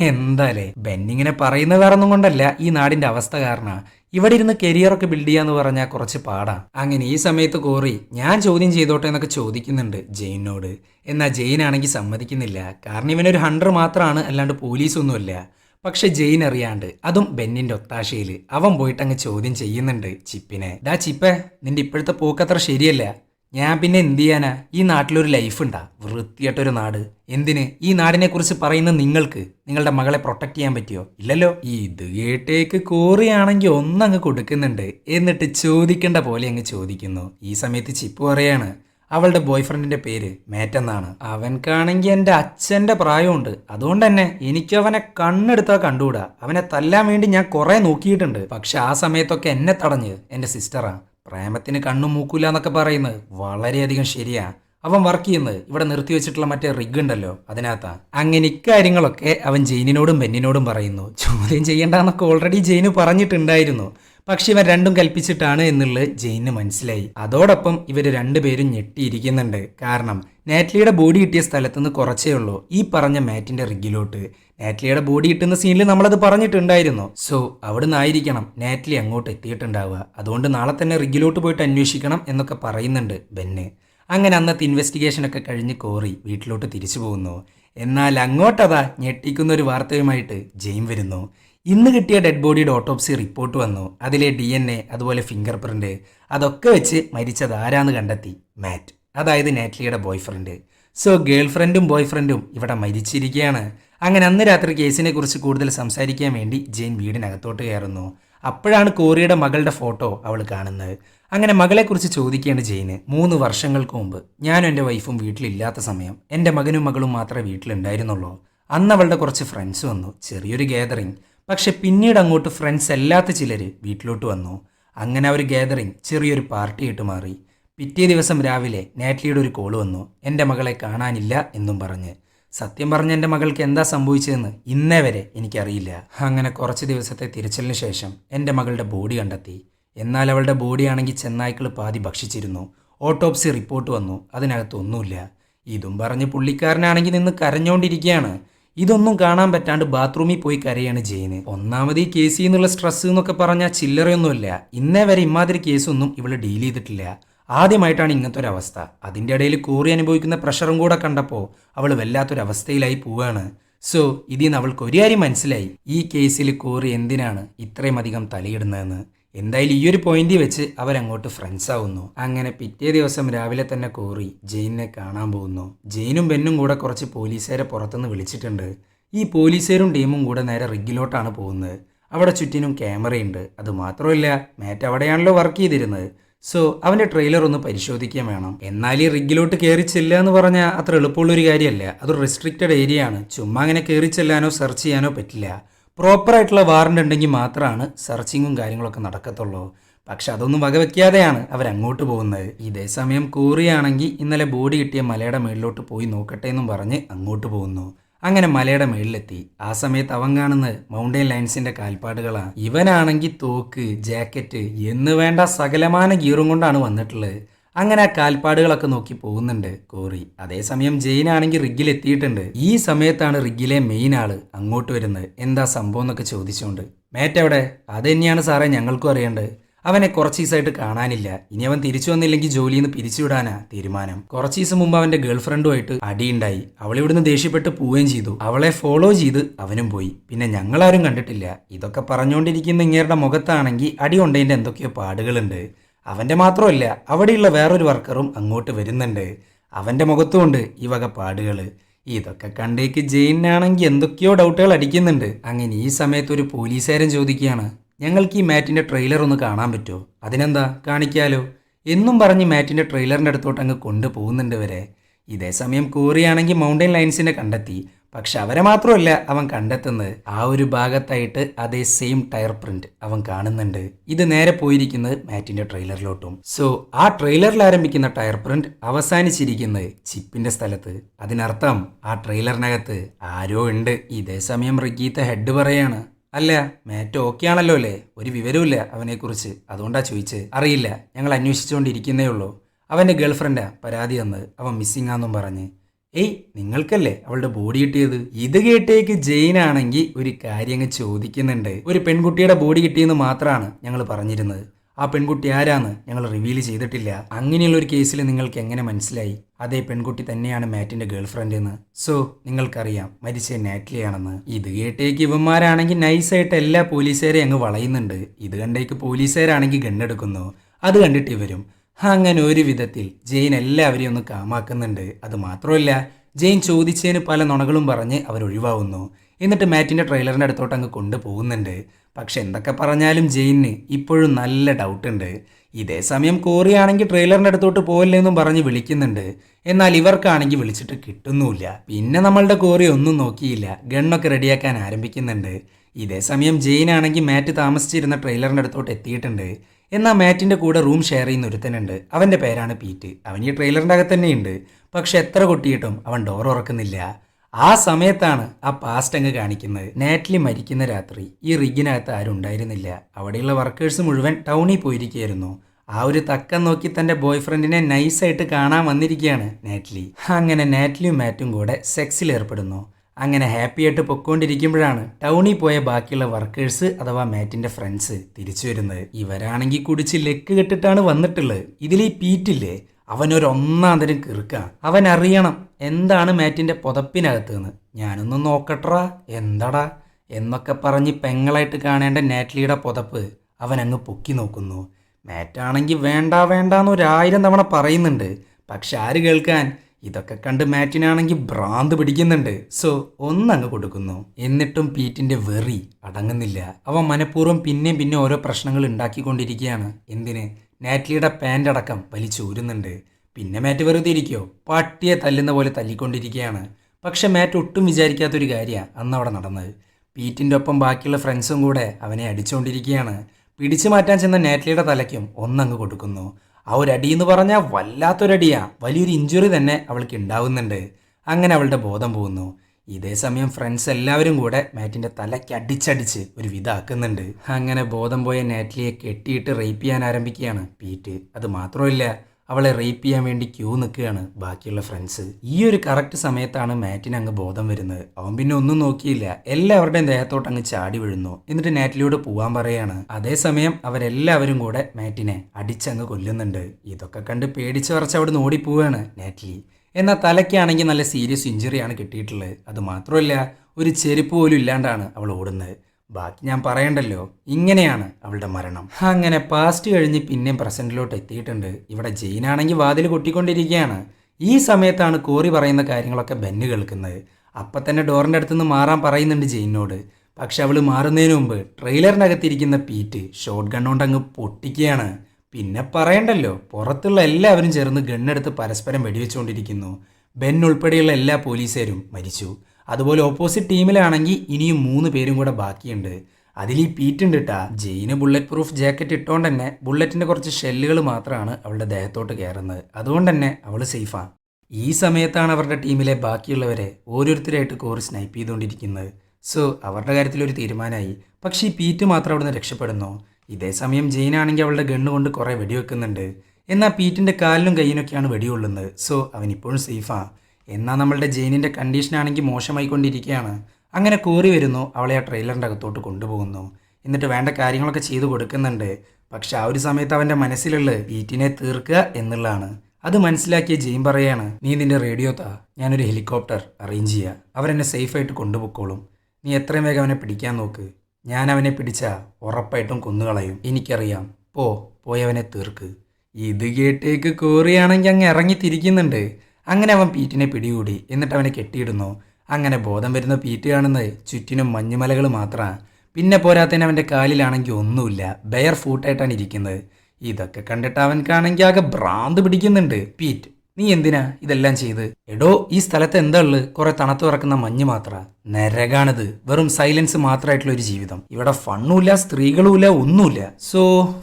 എന്താലേ? ബെന്നിങ്ങനെ പറയുന്ന വേറൊന്നും കൊണ്ടല്ല. ഈ നാടിന്റെ അവസ്ഥ കാരണ. ഇവിടെ ഇരുന്ന് കരിയറൊക്കെ ബിൽഡ് ചെയ്യാന്ന് പറഞ്ഞാൽ കുറച്ച് പാടാ. അങ്ങനെ ഈ സമയത്ത് കോറി ഞാൻ ചോദ്യം ചെയ്തോട്ടെ എന്നൊക്കെ ചോദിക്കുന്നുണ്ട് ജെയിനോട്. എന്നാൽ ജെയിൻ ആണെങ്കിൽ സമ്മതിക്കുന്നില്ല. കാരണം ഇവനൊരു ഹണ്ടർ മാത്രമാണ് അല്ലാണ്ട് പോലീസൊന്നുമില്ല. പക്ഷെ ജെയിൻ അറിയാണ്ട് അതും ബെന്നിന്റെ ഒത്താശയിൽ അവൻ പോയിട്ട് അങ്ങ് ചോദ്യം ചെയ്യുന്നുണ്ട് ചിപ്പിനെ. ഡാ ചിപ്പേ നിന്റെ ഇപ്പോഴത്തെ പോക്കത്ര ശരിയല്ല. ഞാൻ പിന്നെ എന്ത് ചെയ്യാനാ? ഈ നാട്ടിലൊരു ലൈഫ് ഉണ്ടാ. വൃത്തിയായിട്ടൊരു നാട്. എന്തിന്? ഈ നാടിനെക്കുറിച്ച് പറയുന്ന നിങ്ങൾക്ക് നിങ്ങളുടെ മകളെ പ്രൊട്ടക്ട് ചെയ്യാൻ പറ്റിയോ? ഇല്ലല്ലോ. ഇത് കേട്ടേക്ക് കോറിയാണെങ്കിൽ ഒന്നങ്ങ് കൊടുക്കുന്നുണ്ട്. എന്നിട്ട് ചോദിക്കേണ്ട പോലെ അങ്ങ് ചോദിക്കുന്നു. ഈ സമയത്ത് ചിപ്പ് പറയാണ് അവളുടെ ബോയ് ഫ്രണ്ടിന്റെ പേര് മേറ്റെന്നാണ്. അവൻക്കാണെങ്കിൽ എന്റെ അച്ഛന്റെ പ്രായമുണ്ട്. അതുകൊണ്ട് തന്നെ എനിക്ക് അവനെ കണ്ണെടുത്താൽ കണ്ടുകൂടാ. അവനെ തല്ലാൻ വേണ്ടി ഞാൻ കുറേ നോക്കിയിട്ടുണ്ട്. പക്ഷെ ആ സമയത്തൊക്കെ എന്നെ തടഞ്ഞ് എന്റെ സിസ്റ്ററാ പ്രേമത്തിന് കണ്ണും മൂക്കൂല എന്നൊക്കെ പറയുന്നത് വളരെയധികം ശരിയാ. അവൻ വർക്ക് ചെയ്യുന്നത് ഇവിടെ നിർത്തി വെച്ചിട്ടുള്ള മറ്റേ റിഗ് ഉണ്ടല്ലോ അതിനകത്താ. അങ്ങനെ ഇക്കാര്യങ്ങളൊക്കെ അവൻ ജെയിനിനോടും ബെന്നിനോടും പറയുന്നു. ചോദ്യം ചെയ്യേണ്ടെന്നൊക്കെ ഓൾറെഡി ജെയിന് പറഞ്ഞിട്ടുണ്ടായിരുന്നു. പക്ഷെ ഇവൻ രണ്ടും കൽപ്പിച്ചിട്ടാണ് എന്നുള്ളത് ജെയിന് മനസ്സിലായി. അതോടൊപ്പം ഇവർ രണ്ടുപേരും ഞെട്ടിയിരിക്കുന്നുണ്ട്. കാരണം നാറ്റ്ലിയുടെ ബോഡി കിട്ടിയ സ്ഥലത്ത് നിന്ന് കുറച്ചേ ഉള്ളൂ. ഈ പറഞ്ഞ മാറ്റിന്റെ റിഗിലോട്ട് നാറ്റ്ലിയുടെ ബോഡി കിട്ടുന്ന സീനിൽ നമ്മളത് പറഞ്ഞിട്ടുണ്ടായിരുന്നു. സോ അവിടുന്ന് ആയിരിക്കണം നാറ്റ്ലി അങ്ങോട്ട് എത്തിയിട്ടുണ്ടാവുക. അതുകൊണ്ട് നാളെ തന്നെ റിഗിലോട്ട് പോയിട്ട് അന്വേഷിക്കണം എന്നൊക്കെ പറയുന്നുണ്ട് ബെന്ന്. അങ്ങനെ അന്നത്തെ ഇൻവെസ്റ്റിഗേഷൻ ഒക്കെ കഴിഞ്ഞ് കോറി വീട്ടിലോട്ട് തിരിച്ചു പോകുന്നു. എന്നാൽ അങ്ങോട്ടതാ ഞെട്ടിക്കുന്ന ഒരു വാർത്തയുമായിട്ട് ജെയിം വരുന്നു. ഇന്ന് കിട്ടിയ ഡെഡ് ബോഡിയുടെ ഓട്ടോപ്സി റിപ്പോർട്ട് വന്നു. അതിലെ ഡി അതുപോലെ ഫിംഗർ പ്രിന്റ് അതൊക്കെ വെച്ച് മരിച്ചത് ആരാന്ന് കണ്ടെത്തി? മാറ്റ്. അതായത് നാറ്റ്ലിയുടെ ബോയ് ഫ്രണ്ട് സോ ഗേൾ ഫ്രണ്ടും ബോയ് ഫ്രണ്ടും ഇവിടെ മരിച്ചിരിക്കുകയാണ്. അങ്ങനെ അന്ന് രാത്രി കേസിനെ കുറിച്ച് കൂടുതൽ സംസാരിക്കാൻ വേണ്ടി ജെയിൻ വീടിനകത്തോട്ട് കയറുന്നു. അപ്പോഴാണ് കോറിയുടെ മകളുടെ ഫോട്ടോ അവൾ കാണുന്നത്. അങ്ങനെ മകളെക്കുറിച്ച് ചോദിക്കുകയാണ് ജെയിന് മൂന്ന് വർഷങ്ങൾക്ക് മുമ്പ് ഞാനും എന്റെ വൈഫും വീട്ടിലില്ലാത്ത സമയം എന്റെ മകനും മകളും മാത്രമേ വീട്ടിലുണ്ടായിരുന്നുള്ളൂ. അന്ന് അവളുടെ കുറച്ച് ഫ്രണ്ട്സ് വന്നു ചെറിയൊരു ഗാദറിങ് പക്ഷെ പിന്നീട് അങ്ങോട്ട് ഫ്രണ്ട്സ് അല്ലാത്ത ചിലർ വീട്ടിലോട്ട് വന്നു. അങ്ങനെ ആ ഒരു ഗാദറിങ് ചെറിയൊരു പാർട്ടിയായിട്ട് മാറി. പിറ്റേ ദിവസം രാവിലെ നാറ്റ്ലിയുടെ ഒരു കോൾ വന്നു. എന്റെ മകളെ കാണാനില്ല എന്നും പറഞ്ഞ്. സത്യം പറഞ്ഞ എന്റെ മകൾക്ക് എന്താ സംഭവിച്ചതെന്ന് ഇന്നേ വരെ എനിക്കറിയില്ല. അങ്ങനെ കുറച്ച് ദിവസത്തെ തിരച്ചിലിന് ശേഷം എന്റെ മകളുടെ ബോഡി കണ്ടെത്തി. എന്നാൽ അവളുടെ ബോഡിയാണെങ്കിൽ ചെന്നായ്ക്കൾ പാതി ഭക്ഷിച്ചിരുന്നു. ഓട്ടോപ്സി റിപ്പോർട്ട് വന്നു. അതിനകത്ത് ഒന്നുമില്ല. ഇതും പറഞ്ഞ് പുള്ളിക്കാരനാണെങ്കിൽ നിന്ന് കരഞ്ഞോണ്ടിരിക്കുകയാണ്. ഇതൊന്നും കാണാൻ പറ്റാണ്ട് ബാത്റൂമിൽ പോയി കരയാണ് ജെയിന്. ഒന്നാമത് ഈ കേസിൽ നിന്നുള്ള സ്ട്രെസ് എന്നൊക്കെ പറഞ്ഞാൽ ചില്ലറയൊന്നുമില്ല. ഇന്നേ വരെ ഇമാതിരി കേസൊന്നും ഇവൾ ഡീൽ ചെയ്തിട്ടില്ല. ആദ്യമായിട്ടാണ് ഇങ്ങനത്തെ ഒരു അവസ്ഥ. അതിന്റെ ഇടയിൽ കോറി അനുഭവിക്കുന്ന പ്രഷറും കൂടെ കണ്ടപ്പോൾ അവൾ വല്ലാത്തൊരവസ്ഥയിലായി പോവുകയാണ് സോ ഇതിൽ നിന്ന് അവൾക്ക് ഒരു കാര്യം മനസ്സിലായി. ഈ കേസിൽ കോറി എന്തിനാണ് ഇത്രയും അധികം തലയിടുന്നതെന്ന്? എന്തായാലും ഈ ഒരു പോയിന്റ് വെച്ച് അവരങ്ങോട്ട് ഫ്രണ്ട്സ് ആവുന്നു. അങ്ങനെ പിറ്റേ ദിവസം രാവിലെ തന്നെ കോറി ജെയിനെ കാണാൻ പോകുന്നു. ജെയിനും ബെന്നും കൂടെ കുറച്ച് പോലീസുകാരെ പുറത്തുനിന്ന് വിളിച്ചിട്ടുണ്ട്. ഈ പോലീസുകാരും ടീമും കൂടെ നേരെ റിഗിലോട്ടാണ് പോകുന്നത്. അവിടെ ചുറ്റിനും ക്യാമറയുണ്ട്. അത് മാത്രമല്ല മാറ്റ് അവിടെയാണല്ലോ വർക്ക് ചെയ്തിരുന്നത്. സോ അവന്റെ ട്രെയിലർ ഒന്ന് പരിശോധിക്കാൻ വേണം. എന്നാൽ ഈ റിഗിലോട്ട് കയറി ചെല്ലുക എന്ന് പറഞ്ഞാൽ അത്ര എളുപ്പമുള്ളൊരു കാര്യമല്ല. അതൊരു റെസ്ട്രിക്റ്റഡ് ഏരിയ ആണ്. ചുമ്മാ അങ്ങനെ കയറി ചെല്ലാനോ സെർച്ച് ചെയ്യാനോ പറ്റില്ല. പ്രോപ്പർ ആയിട്ടുള്ള വാറണ്ട് ഉണ്ടെങ്കിൽ മാത്രമാണ് സെർച്ചിങ്ങും കാര്യങ്ങളൊക്കെ നടക്കത്തുള്ളൂ. പക്ഷെ അതൊന്നും വകവെക്കാതെയാണ് അവരങ്ങോട്ട് പോകുന്നത്. ഇതേ സമയം കോറിയാണെങ്കിൽ ഇന്നലെ ബോഡി കിട്ടിയ മലയുടെ മേളിലോട്ട് പോയി നോക്കട്ടെ എന്നും പറഞ്ഞ് അങ്ങോട്ട് പോകുന്നു. അങ്ങനെ മലയുടെ മേളിലെത്തി. ആ സമയത്ത് അവൻ കാണുന്നത് മൗണ്ടൈൻ ലൈൻസിന്റെ കാൽപ്പാടുകളാണ് ഇവനാണെങ്കിൽ തോക്ക് ജാക്കറ്റ് എന്ന് വേണ്ട സകലമാന ഗീറും കൊണ്ടാണ് വന്നിട്ടുള്ളത്. അങ്ങനെ ആ കാൽപ്പാടുകളൊക്കെ നോക്കി പോകുന്നുണ്ട് കോറി. അതേസമയം ജെയിൻ ആണെങ്കിൽ റിഗിൽ എത്തിയിട്ടുണ്ട്. ഈ സമയത്താണ് റിഗിലെ മെയിൻ ആൾ അങ്ങോട്ട് വരുന്നത്. എന്താ സംഭവം എന്നൊക്കെ ചോദിച്ചുകൊണ്ട്. മേറ്റ് എവിടെ? അത് തന്നെയാണ് സാറേ ഞങ്ങൾക്കും അറിയേണ്ടത്. അവനെ കുറച്ച് ദിവസമായിട്ട് കാണാനില്ല. ഇനി അവൻ തിരിച്ചു വന്നില്ലെങ്കിൽ ജോലിയിൽ നിന്ന് പിരിച്ചുവിടാനാ തീരുമാനം. കുറച്ച് ദിവസം മുമ്പ് അവന്റെ ഗേൾഫ്രണ്ടുമായിട്ട് അടിയുണ്ടായി. അവൾ ഇവിടുന്ന് ദേഷ്യപ്പെട്ട് പോവുകയും ചെയ്തു. അവളെ ഫോളോ ചെയ്ത് അവനും പോയി. പിന്നെ ഞങ്ങളാരും കണ്ടിട്ടില്ല. ഇതൊക്കെ പറഞ്ഞുകൊണ്ടിരിക്കുന്ന ഇങ്ങേരുടെ മുഖത്താണെങ്കിൽ അടി കൊണ്ടതിന്റെ എന്തൊക്കെയോ പാടുകളുണ്ട്. അവന്റെ മാത്രമല്ല അവിടെയുള്ള വേറൊരു വർക്കറും അങ്ങോട്ട് വരുന്നുണ്ട്. അവന്റെ മുഖത്തുമുണ്ട് ഈ വക പാടുകൾ ഇതൊക്കെ കണ്ടേക്ക് ജെയിനാണെങ്കിൽ എന്തൊക്കെയോ ഡൗട്ടുകൾ അടിക്കുന്നുണ്ട്. അങ്ങനെ ഈ സമയത്ത് ഒരു പോലീസുകാരൻ ചോദിക്കുകയാണ് ഞങ്ങൾക്ക് ഈ മാറ്റിന്റെ ട്രെയിലർ ഒന്ന് കാണാൻ പറ്റുമോ? അതിനെന്താ? കാണിക്കാലോ? എന്നും പറഞ്ഞ് മാറ്റിന്റെ ട്രെയിലറിന്റെ അടുത്തോട്ട് അങ്ങ് കൊണ്ടുപോകുന്നുണ്ട് വരെ ഇതേ സമയം കോറിയാണെങ്കിൽ മൗണ്ടൻ ലൈൻസിനെ കണ്ടെത്തി. പക്ഷെ അവരെ മാത്രമല്ല അവൻ കണ്ടെത്തുന്നത്. ആ ഒരു ഭാഗത്തായിട്ട് അതേ സെയിം ടയർ പ്രിന്റ് അവൻ കാണുന്നുണ്ട്. ഇത് നേരെ പോയിരിക്കുന്നത് മാറ്റിന്റെ ട്രെയിലറിലോട്ടും സോ ആ ട്രെയിലറിൽ ആരംഭിക്കുന്ന ടയർ പ്രിന്റ് അവസാനിച്ചിരിക്കുന്നത് ചിപ്പിന്റെ സ്ഥലത്ത്. അതിനർത്ഥം ആ ട്രെയിലറിനകത്ത് ആരോ ഉണ്ട്. ഇതേ സമയം റിഗീത്ത ഹെഡ് പറയാണ്. അല്ല? മാറ്റ് ഓക്കെ ആണല്ലോ അല്ലേ? ഒരു വിവരവുമില്ല അവനെക്കുറിച്ച്. അതുകൊണ്ടാ ചോദിച്ച്. അറിയില്ല. ഞങ്ങൾ അന്വേഷിച്ചുകൊണ്ടിരിക്കുന്നേ ഉള്ളൂ. അവന്റെ ഗേൾഫ്രണ്ടാ പരാതി തന്നത് അവൻ മിസ്സിംഗ് ആണെന്നും പറഞ്ഞ്. ഏയ് നിങ്ങൾക്കല്ലേ അവളുടെ ബോഡി കിട്ടിയത്? ഇത് കേട്ടേക്ക് ജെയിൻ ആണെങ്കിൽ ഒരു കാര്യം അങ്ങ് ചോദിക്കുന്നുണ്ട്. ഒരു പെൺകുട്ടിയുടെ ബോഡി കിട്ടിയെന്ന് മാത്രമാണ് ഞങ്ങൾ പറഞ്ഞിരുന്നത്. ആ പെൺകുട്ടി ആരാന്ന് ഞങ്ങൾ റിവീൽ ചെയ്തിട്ടില്ല. അങ്ങനെയുള്ള ഒരു കേസിൽ നിങ്ങൾക്ക് എങ്ങനെ മനസ്സിലായി? അതേ പെൺകുട്ടി തന്നെയാണ് മാറ്റിന്റെ ഗേൾഫ്രണ്ട് എന്ന് സോ നിങ്ങൾക്കറിയാം മരിച്ച നാറ്റ്ലിയാണെന്ന്. ഇത് കേട്ടേക്ക് ഇവന്മാരാണെങ്കിൽ നൈസായിട്ട് എല്ലാ പോലീസുകാരെയും അങ്ങ് വളയുന്നുണ്ട്. ഇത് കണ്ടേക്ക് പോലീസുകാരാണെങ്കിൽ ഗണ്ണെടുക്കുന്നു. അത് കണ്ടിട്ട് ഇവരും അങ്ങനെ ഒരു വിധത്തിൽ ജെയിൻ എല്ലാവരെയും ഒന്ന് കാമാക്കുന്നുണ്ട്. അത് മാത്രമല്ല ജെയിൻ ചോദിച്ചതിന് പല നുണകളും പറഞ്ഞ് അവർ ഒഴിവാവുന്നു എന്നിട്ട് മാറ്റിന്റെ ട്രെയിലറിന്റെ അടുത്തോട്ട് അങ്ങ് കൊണ്ടുപോകുന്നുണ്ട്. പക്ഷെ എന്തൊക്കെ പറഞ്ഞാലും ജെയിന് ഇപ്പോഴും നല്ല ഡൗട്ട് ഉണ്ട് ഇതേ സമയം കോറിയാണെങ്കിൽ ട്രെയിലറിന്റെ അടുത്തോട്ട് പോകില്ലെന്നും പറഞ്ഞ് വിളിക്കുന്നുണ്ട്. എന്നാൽ ഇവർക്കാണെങ്കിൽ വിളിച്ചിട്ട് കിട്ടുന്നുമില്ല. പിന്നെ നമ്മളുടെ കോറി ഒന്നും നോക്കിയില്ല. ഗണ്ണൊക്കെ റെഡിയാക്കാൻ ആരംഭിക്കുന്നുണ്ട്. ഇതേ സമയം ജെയിൻ ആണെങ്കിൽ മാറ്റ് താമസിച്ചിരുന്ന ട്രെയിലറിന്റെ അടുത്തോട്ട് എത്തിയിട്ടുണ്ട്. എന്നാൽ മാറ്റിന്റെ കൂടെ റൂം ഷെയർ ചെയ്യുന്ന ഒരുത്തനുണ്ട്. അവന്റെ പേരാണ് പീറ്റ്. അവൻ ഈ ട്രെയിലറിന്റെ അകത്ത് തന്നെയുണ്ട്. പക്ഷെ എത്ര കൊട്ടിയിട്ടും അവൻ ഡോർ ഉറക്കുന്നില്ല. ആ സമയത്താണ് ആ പാസ്റ്റ് അങ്ങ് കാണിക്കുന്നത്. നാറ്റ്ലി മരിക്കുന്ന രാത്രി. ഈ റിഗിനകത്ത് ആരും ഉണ്ടായിരുന്നില്ല. അവിടെയുള്ള വർക്കേഴ്സ് മുഴുവൻ ടൗണിൽ പോയിരിക്കുകയായിരുന്നു. ആ ഒരു തക്കം നോക്കി തന്റെ ബോയ് ഫ്രണ്ടിനെ നൈസായിട്ട് കാണാൻ വന്നിരിക്കുകയാണ് നാറ്റ്ലി അങ്ങനെ നാറ്റ്ലിയും മാറ്റും കൂടെ സെക്സിൽ ഏർപ്പെടുന്നു. അങ്ങനെ ഹാപ്പിയായിട്ട് പൊക്കോണ്ടിരിക്കുമ്പോഴാണ് ടൗണിൽ പോയ ബാക്കിയുള്ള വർക്കേഴ്സ് അഥവാ മാറ്റിന്റെ ഫ്രണ്ട്സ് തിരിച്ചു വരുന്നത്. ഇവരാണെങ്കിൽ കുടിച്ച് ലെക്ക് കെട്ടിട്ടാണ് വന്നിട്ടുള്ളത്. ഇതിൽ ഈ പീറ്റില്ലേ അവനൊരു ഒന്നാം തരം കിറുക്ക. അവൻ അറിയണം എന്താണ് മാറ്റിന്റെ പുതപ്പിനകത്ത് നിന്ന്. ഞാനൊന്ന് നോക്കട്ടാ എന്തടാ? എന്നൊക്കെ പറഞ്ഞ് പെങ്ങളായിട്ട് കാണേണ്ട നാറ്റ്ലിയുടെ പുതപ്പ് അവൻ അങ്ങ് പൊക്കി നോക്കുന്നു. മാറ്റാണെങ്കിൽ വേണ്ട വേണ്ട എന്നൊരായിരം തവണ പറയുന്നുണ്ട്. പക്ഷെ ആര് കേൾക്കാൻ? ഇതൊക്കെ കണ്ട് മാറ്റിനാണെങ്കിൽ ഭ്രാന്ത് പിടിക്കുന്നുണ്ട്. സോ ഒന്നങ്ങ് കൊടുക്കുന്നു. എന്നിട്ടും പീറ്റിന്റെ വെറി അടങ്ങുന്നില്ല. അവൻ മനഃപൂർവം പിന്നെയും പിന്നെ ഓരോ പ്രശ്നങ്ങൾ ഉണ്ടാക്കിക്കൊണ്ടിരിക്കുകയാണ്. എന്തിന്? നാറ്റ്ലിയുടെ പാന്റ് അടക്കം വലിച്ചൂരുന്നുണ്ട് പിന്നെ മാറ്റ് വെറുതെ ഇരിക്കോ? പട്ടിയെ തല്ലുന്ന പോലെ തല്ലിക്കൊണ്ടിരിക്കുകയാണ് പക്ഷെ മാറ്റ് ഒട്ടും വിചാരിക്കാത്തൊരു കാര്യമാണ് അന്ന് അവിടെ നടന്നത്. പീറ്റിന്റെ ഒപ്പം ബാക്കിയുള്ള ഫ്രണ്ട്സും കൂടെ അവനെ അടിച്ചുകൊണ്ടിരിക്കുകയാണ് പിടിച്ചു മാറ്റാൻ ചെന്ന നാറ്റ്ലിയുടെ തലയ്ക്കും ഒന്നങ്ങ് കൊടുക്കുന്നു. ആ ഒരു അടി എന്ന് പറഞ്ഞാൽ വല്ലാത്തൊരടിയാ. വലിയൊരു ഇഞ്ചുറി തന്നെ അവൾക്ക് ഉണ്ടാവുന്നുണ്ട്. അങ്ങനെ അവളുടെ ബോധം പോകുന്നു. ഇതേ സമയം ഫ്രണ്ട്സ് എല്ലാവരും കൂടെ മാറ്റിന്റെ തലയ്ക്ക് അടിച്ചടിച്ച് ഒരു വിധാക്കുന്നുണ്ട് അങ്ങനെ ബോധം പോയ നാറ്റ്ലിയെ കെട്ടിയിട്ട് റേപ്പ് ചെയ്യാൻ ആരംഭിക്കുകയാണ്. പീറ്റ് അത് മാത്രമല്ല അവളെ റേപ്പ് ചെയ്യാൻ വേണ്ടി ക്യൂ നിൽക്കുകയാണ് ബാക്കിയുള്ള ഫ്രണ്ട്സ് ഈ ഒരു കറക്റ്റ് സമയത്താണ് മാറ്റിന് അങ്ങ് ബോധം വരുന്നത്. അവൻ പിന്നെ ഒന്നും നോക്കിയില്ല. എല്ലാവരുടെയും ദേഹത്തോട്ട് അങ്ങ് ചാടി വീഴുന്നു. എന്നിട്ട് നാറ്റിലിയോട് പോവാൻ പറയാണ്. അതേസമയം അവരെല്ലാവരും കൂടെ മാറ്റിനെ അടിച്ചങ്ങ് കൊല്ലുന്നുണ്ട്. ഇതൊക്കെ കണ്ട് പേടിച്ച് വറച്ച് അവിടെ നിന്ന് ഓടിപ്പോവാണ് നാറ്റ്ലി. എന്നാൽ തലയ്ക്കാണെങ്കിൽ നല്ല സീരിയസ് ഇഞ്ചുറിയാണ് കിട്ടിയിട്ടുള്ളത്. അത് മാത്രമല്ല ഒരു ചെരുപ്പ് പോലും ഇല്ലാണ്ടാണ് അവൾ ഓടുന്നത്. ബാക്കി ഞാൻ പറയണ്ടല്ലോ ഇങ്ങനെയാണ് അവളുടെ മരണം. അങ്ങനെ പാസ്റ്റ് കഴിഞ്ഞ് പിന്നെയും പ്രസന്റിലോട്ട് എത്തിയിട്ടുണ്ട്. ഇവിടെ ജെയിനാണെങ്കിൽ വാതിൽ കൊട്ടിക്കൊണ്ടിരിക്കുകയാണ്. ഈ സമയത്താണ് കോറി പറയുന്ന കാര്യങ്ങളൊക്കെ ബെന്ന് കേൾക്കുന്നത്. അപ്പം തന്നെ ഡോറിന്റെ അടുത്ത് നിന്ന് മാറാൻ പറയുന്നുണ്ട് ജെയിനോട്. പക്ഷെ അവൾ മാറുന്നതിന് മുമ്പ് ട്രെയിലറിനകത്തിരിക്കുന്ന പീറ്റ് ഷോട്ട് ഗണ്ണോണ്ട് അങ്ങ് പൊട്ടിക്കുകയാണ്. പിന്നെ പറയണ്ടല്ലോ പുറത്തുള്ള എല്ലാവരും ചേർന്ന് ഗണ്ണെടുത്ത് പരസ്പരം വെടിവെച്ചുകൊണ്ടിരിക്കുന്നു. ബെൻ ഉൾപ്പെടെയുള്ള എല്ലാ പോലീസുകാരും മരിച്ചു. അതുപോലെ ഓപ്പോസിറ്റ് ടീമിലാണെങ്കിൽ ഇനിയും മൂന്ന് പേരും കൂടെ ബാക്കിയുണ്ട്. അതിൽ ഈ പീറ്റ് ഉണ്ട് കേട്ടാ ജെയിന് ബുള്ളറ്റ് പ്രൂഫ് ജാക്കറ്റ് ഇട്ടുകൊണ്ട് തന്നെ ബുള്ളറ്റിന്റെ കുറച്ച് ഷെല്ലുകൾ മാത്രമാണ് അവളുടെ ദേഹത്തോട്ട് കയറുന്നത്. അതുകൊണ്ട് തന്നെ അവൾ സേഫാണ് ഈ സമയത്താണ് അവരുടെ ടീമിലെ ബാക്കിയുള്ളവരെ ഓരോരുത്തരായിട്ട് കോറി സ്നൈപ്പ് ചെയ്തുകൊണ്ടിരിക്കുന്നത് സോ അവരുടെ കാര്യത്തിൽ ഒരു തീരുമാനമായി പക്ഷേ ഈ പീറ്റ് മാത്രം അവിടുന്ന് രക്ഷപ്പെടുന്നു. ഇതേ സമയം ജെയിനാണെങ്കിൽ അവളുടെ ഗണ്ണ് കൊണ്ട് കുറേ വെടിവെക്കുന്നുണ്ട്. എന്നാൽ പീറ്റിന്റെ കാലിലും കയ്യിനൊക്കെയാണ് വെടികൊള്ളുന്നത്. സോ അവൻ ഇപ്പോഴും സേഫാ. എന്നാൽ നമ്മളുടെ ജെയിനിന്റെ കണ്ടീഷൻ ആണെങ്കിൽ മോശമായിക്കൊണ്ടിരിക്കുകയാണ്. അങ്ങനെ കോറി വരുന്നു അവളെ ആ ട്രെയിലറിന്റെ അകത്തോട്ട് കൊണ്ടുപോകുന്നു. എന്നിട്ട് വേണ്ട കാര്യങ്ങളൊക്കെ ചെയ്തു കൊടുക്കുന്നുണ്ട്. പക്ഷെ ആ ഒരു സമയത്ത് അവന്റെ മനസ്സിലുള്ളത് പീറ്റിനെ തീർക്കുക എന്നുള്ളതാണ്. അത് മനസ്സിലാക്കിയ ജെയിൻ പറയാണ് നീ നിന്റെ റേഡിയോ താ. ഞാനൊരു ഹെലികോപ്റ്റർ അറേഞ്ച് ചെയ്യുക അവരെന്നെ സേഫായിട്ട് കൊണ്ടുപോയിക്കോളും. നീ എത്രയും വേഗം അവനെ പിടിക്കാൻ നോക്ക്. ഞാൻ അവനെ പിടിച്ച ഉറപ്പായിട്ടും കൊന്നുകളയും. എനിക്കറിയാം. പോ പോയവനെ തീർക്ക്. ഇത് കേട്ടേക്ക് കോറിയാണെങ്കിൽ അങ്ങ് ഇറങ്ങി തിരിക്കുന്നുണ്ട്. അങ്ങനെ അവൻ പീറ്റിനെ പിടികൂടി. എന്നിട്ട് അവനെ കെട്ടിയിടുന്നു. അങ്ങനെ ബോധം വരുന്ന പീറ്റ് കാണുന്നത് ചുറ്റിനും മഞ്ഞുമലകൾ മാത്രമാണ് പിന്നെ പോരാത്തതിന് അവന്റെ കാലിലാണെങ്കിൽ ഒന്നുമില്ല. ബെയർ ഫൂട്ടായിട്ടാണ് ഇരിക്കുന്നത്. ഇതൊക്കെ കണ്ടിട്ട് അവൻക്കാണെങ്കിൽ ആകെ ഭ്രാന്ത് പിടിക്കുന്നുണ്ട്. പീറ്റ്. നീ എന്തിനാ ഇതെല്ലാം ചെയ്ത്? എടോ ഈ സ്ഥലത്ത് എന്താ ഉള്ളത് കുറെ തണുത്ത് പറക്കുന്ന മഞ്ഞ് മാത്ര. നരകാണിത്. വെറും സൈലൻസ് മാത്രമായിട്ടുള്ള ഒരു ജീവിതം. ഇവിടെ ഫണ്ണുമില്ല സ്ത്രീകളുമില്ല ഒന്നുമില്ല. സോ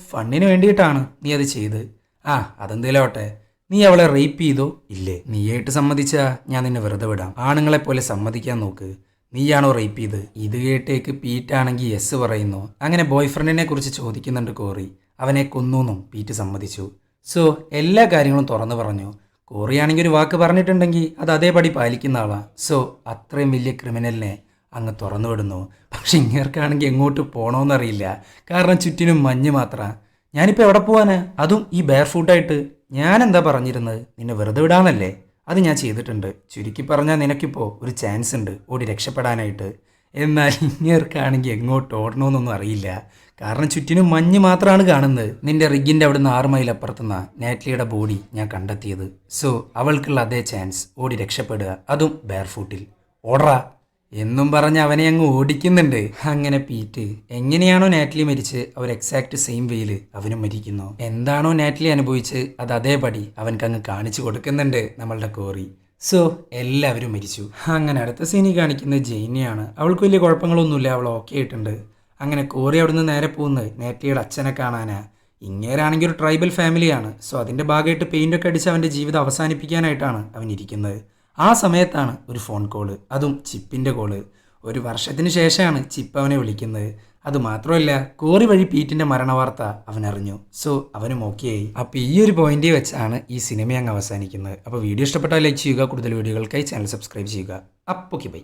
ഫണ്ണിന് വേണ്ടിയിട്ടാണ് നീ അത് ചെയ്ത്. ആ അതെന്തേലും ആവട്ടെ. നീ അവളെ റേപ്പ് ചെയ്തോ? ഇല്ലേ. നീയായിട്ട് സമ്മതിച്ചാ ഞാൻ നിന്നെ വെറുതെ വിടാം. ആണുങ്ങളെ പോലെ സമ്മതിക്കാൻ നോക്ക്. നീയാണോ റേപ്പ് ചെയ്ത്? ഇത് കേട്ടേക്ക് പീറ്റാണെങ്കിൽ യെസ് പറയുന്നു. അങ്ങനെ ബോയ് ഫ്രണ്ടിനെ കുറിച്ച് ചോദിക്കുന്നുണ്ട് കോറി. അവനെ കൊന്നു പീറ്റ് സമ്മതിച്ചു. സോ എല്ലാ കാര്യങ്ങളും തുറന്നു പറഞ്ഞു. കോറിയാണെങ്കിൽ ഒരു വാക്ക് പറഞ്ഞിട്ടുണ്ടെങ്കിൽ അത് അതേപടി പാലിക്കുന്ന ആളാണ് സോ അത്രയും വലിയ ക്രിമിനലിനെ അങ്ങ് തുറന്നു വിടുന്നു പക്ഷെ ഇങ്ങേർക്കാണെങ്കിൽ എങ്ങോട്ട് പോകണമെന്നറിയില്ല കാരണം ചുറ്റിനും മഞ്ഞ് മാത്രമാണ് ഞാനിപ്പോൾ എവിടെ പോവാന്? അതും ഈ ബെയർ ഫുഡായിട്ട് ഞാൻ എന്താ പറഞ്ഞിരുന്നത്? നിന്നെ വെറുതെ വിടാന്നല്ലേ? അത് ഞാൻ ചെയ്തിട്ടുണ്ട്. ചുരുക്കി പറഞ്ഞാൽ നിനക്കിപ്പോൾ ഒരു ചാൻസ് ഉണ്ട്. ഓടി രക്ഷപ്പെടാനായിട്ട്. എന്നാൽ ഇങ്ങേർക്കാണെങ്കിൽ എങ്ങോട്ട് ഓടണമെന്നൊന്നും അറിയില്ല. കാരണം ചുറ്റിനും മഞ്ഞ് മാത്രമാണ് കാണുന്നത്. നിന്റെ റിഗിന്റെ അവിടുന്ന് ആറ് മൈൽ അപ്പുറത്തുനിന്ന നാറ്റ്ലിയുടെ ബോഡി ഞാൻ കണ്ടെത്തിയത്. സോ അവൾക്കുള്ള അതേ ചാൻസ്. ഓടി രക്ഷപ്പെടുക. അതും ബെയർഫൂട്ടിൽ ഓടറാ എന്നും പറഞ്ഞ് അവനെ അങ്ങ് ഓടിക്കുന്നുണ്ട്. അങ്ങനെ പീറ്റ്. എങ്ങനെയാണോ നാറ്റ്ലി മരിച്ച് അവർ എക്സാക്ട് സെയിം വേയിൽ അവനും മരിക്കുന്നു. എന്താണോ നാറ്റ്ലി അനുഭവിച്ച് അത് അതേപടി അവൻക്ക് അങ്ങ് കാണിച്ചു കൊടുക്കുന്നുണ്ട് നമ്മളുടെ കോറി. സോ എല്ലാവരും മരിച്ചു. അങ്ങനെ അടുത്ത സീനി കാണിക്കുന്നത് ജെയിനെയാണ്. അവൾക്ക് വലിയ കുഴപ്പങ്ങളൊന്നുമില്ല. അവൾ ഓക്കെ ആയിട്ടുണ്ട്. അങ്ങനെ കോറി അവിടുന്ന് നേരെ പോകുന്നത് നേറ്റിയുടെ അച്ഛനെ കാണാനാ. ഇങ്ങേരാണെങ്കിൽ ഒരു ട്രൈബൽ ഫാമിലിയാണ് സോ അതിന്റെ ഭാഗമായിട്ട് പെയിന്റൊക്കെ അടിച്ച് അവന്റെ ജീവിതം അവസാനിപ്പിക്കാനായിട്ടാണ് അവൻ ഇരിക്കുന്നത്. ആ സമയത്താണ് ഒരു ഫോൺ കോൾ അതും ചിപ്പിന്റെ കോൾ ഒരു വർഷത്തിന് ശേഷമാണ് ചിപ്പ് അവനെ വിളിക്കുന്നത്. അത് മാത്രമല്ല കോറി വഴി പീറ്റിന്റെ മരണവാർത്ത അവൻ അറിഞ്ഞു. സോ അവനും ഓക്കെയായി അപ്പോൾ ഈ ഒരു പോയിന്റ് വെച്ചാണ് ഈ സിനിമ അങ്ങ് അവസാനിക്കുന്നത്. അപ്പോൾ വീഡിയോ ഇഷ്ടപ്പെട്ടാൽ ലൈക്ക് ചെയ്യുക കൂടുതൽ വീഡിയോകൾക്കായി ചാനൽ സബ്സ്ക്രൈബ് ചെയ്യുക. അപ്പോൾ ബൈ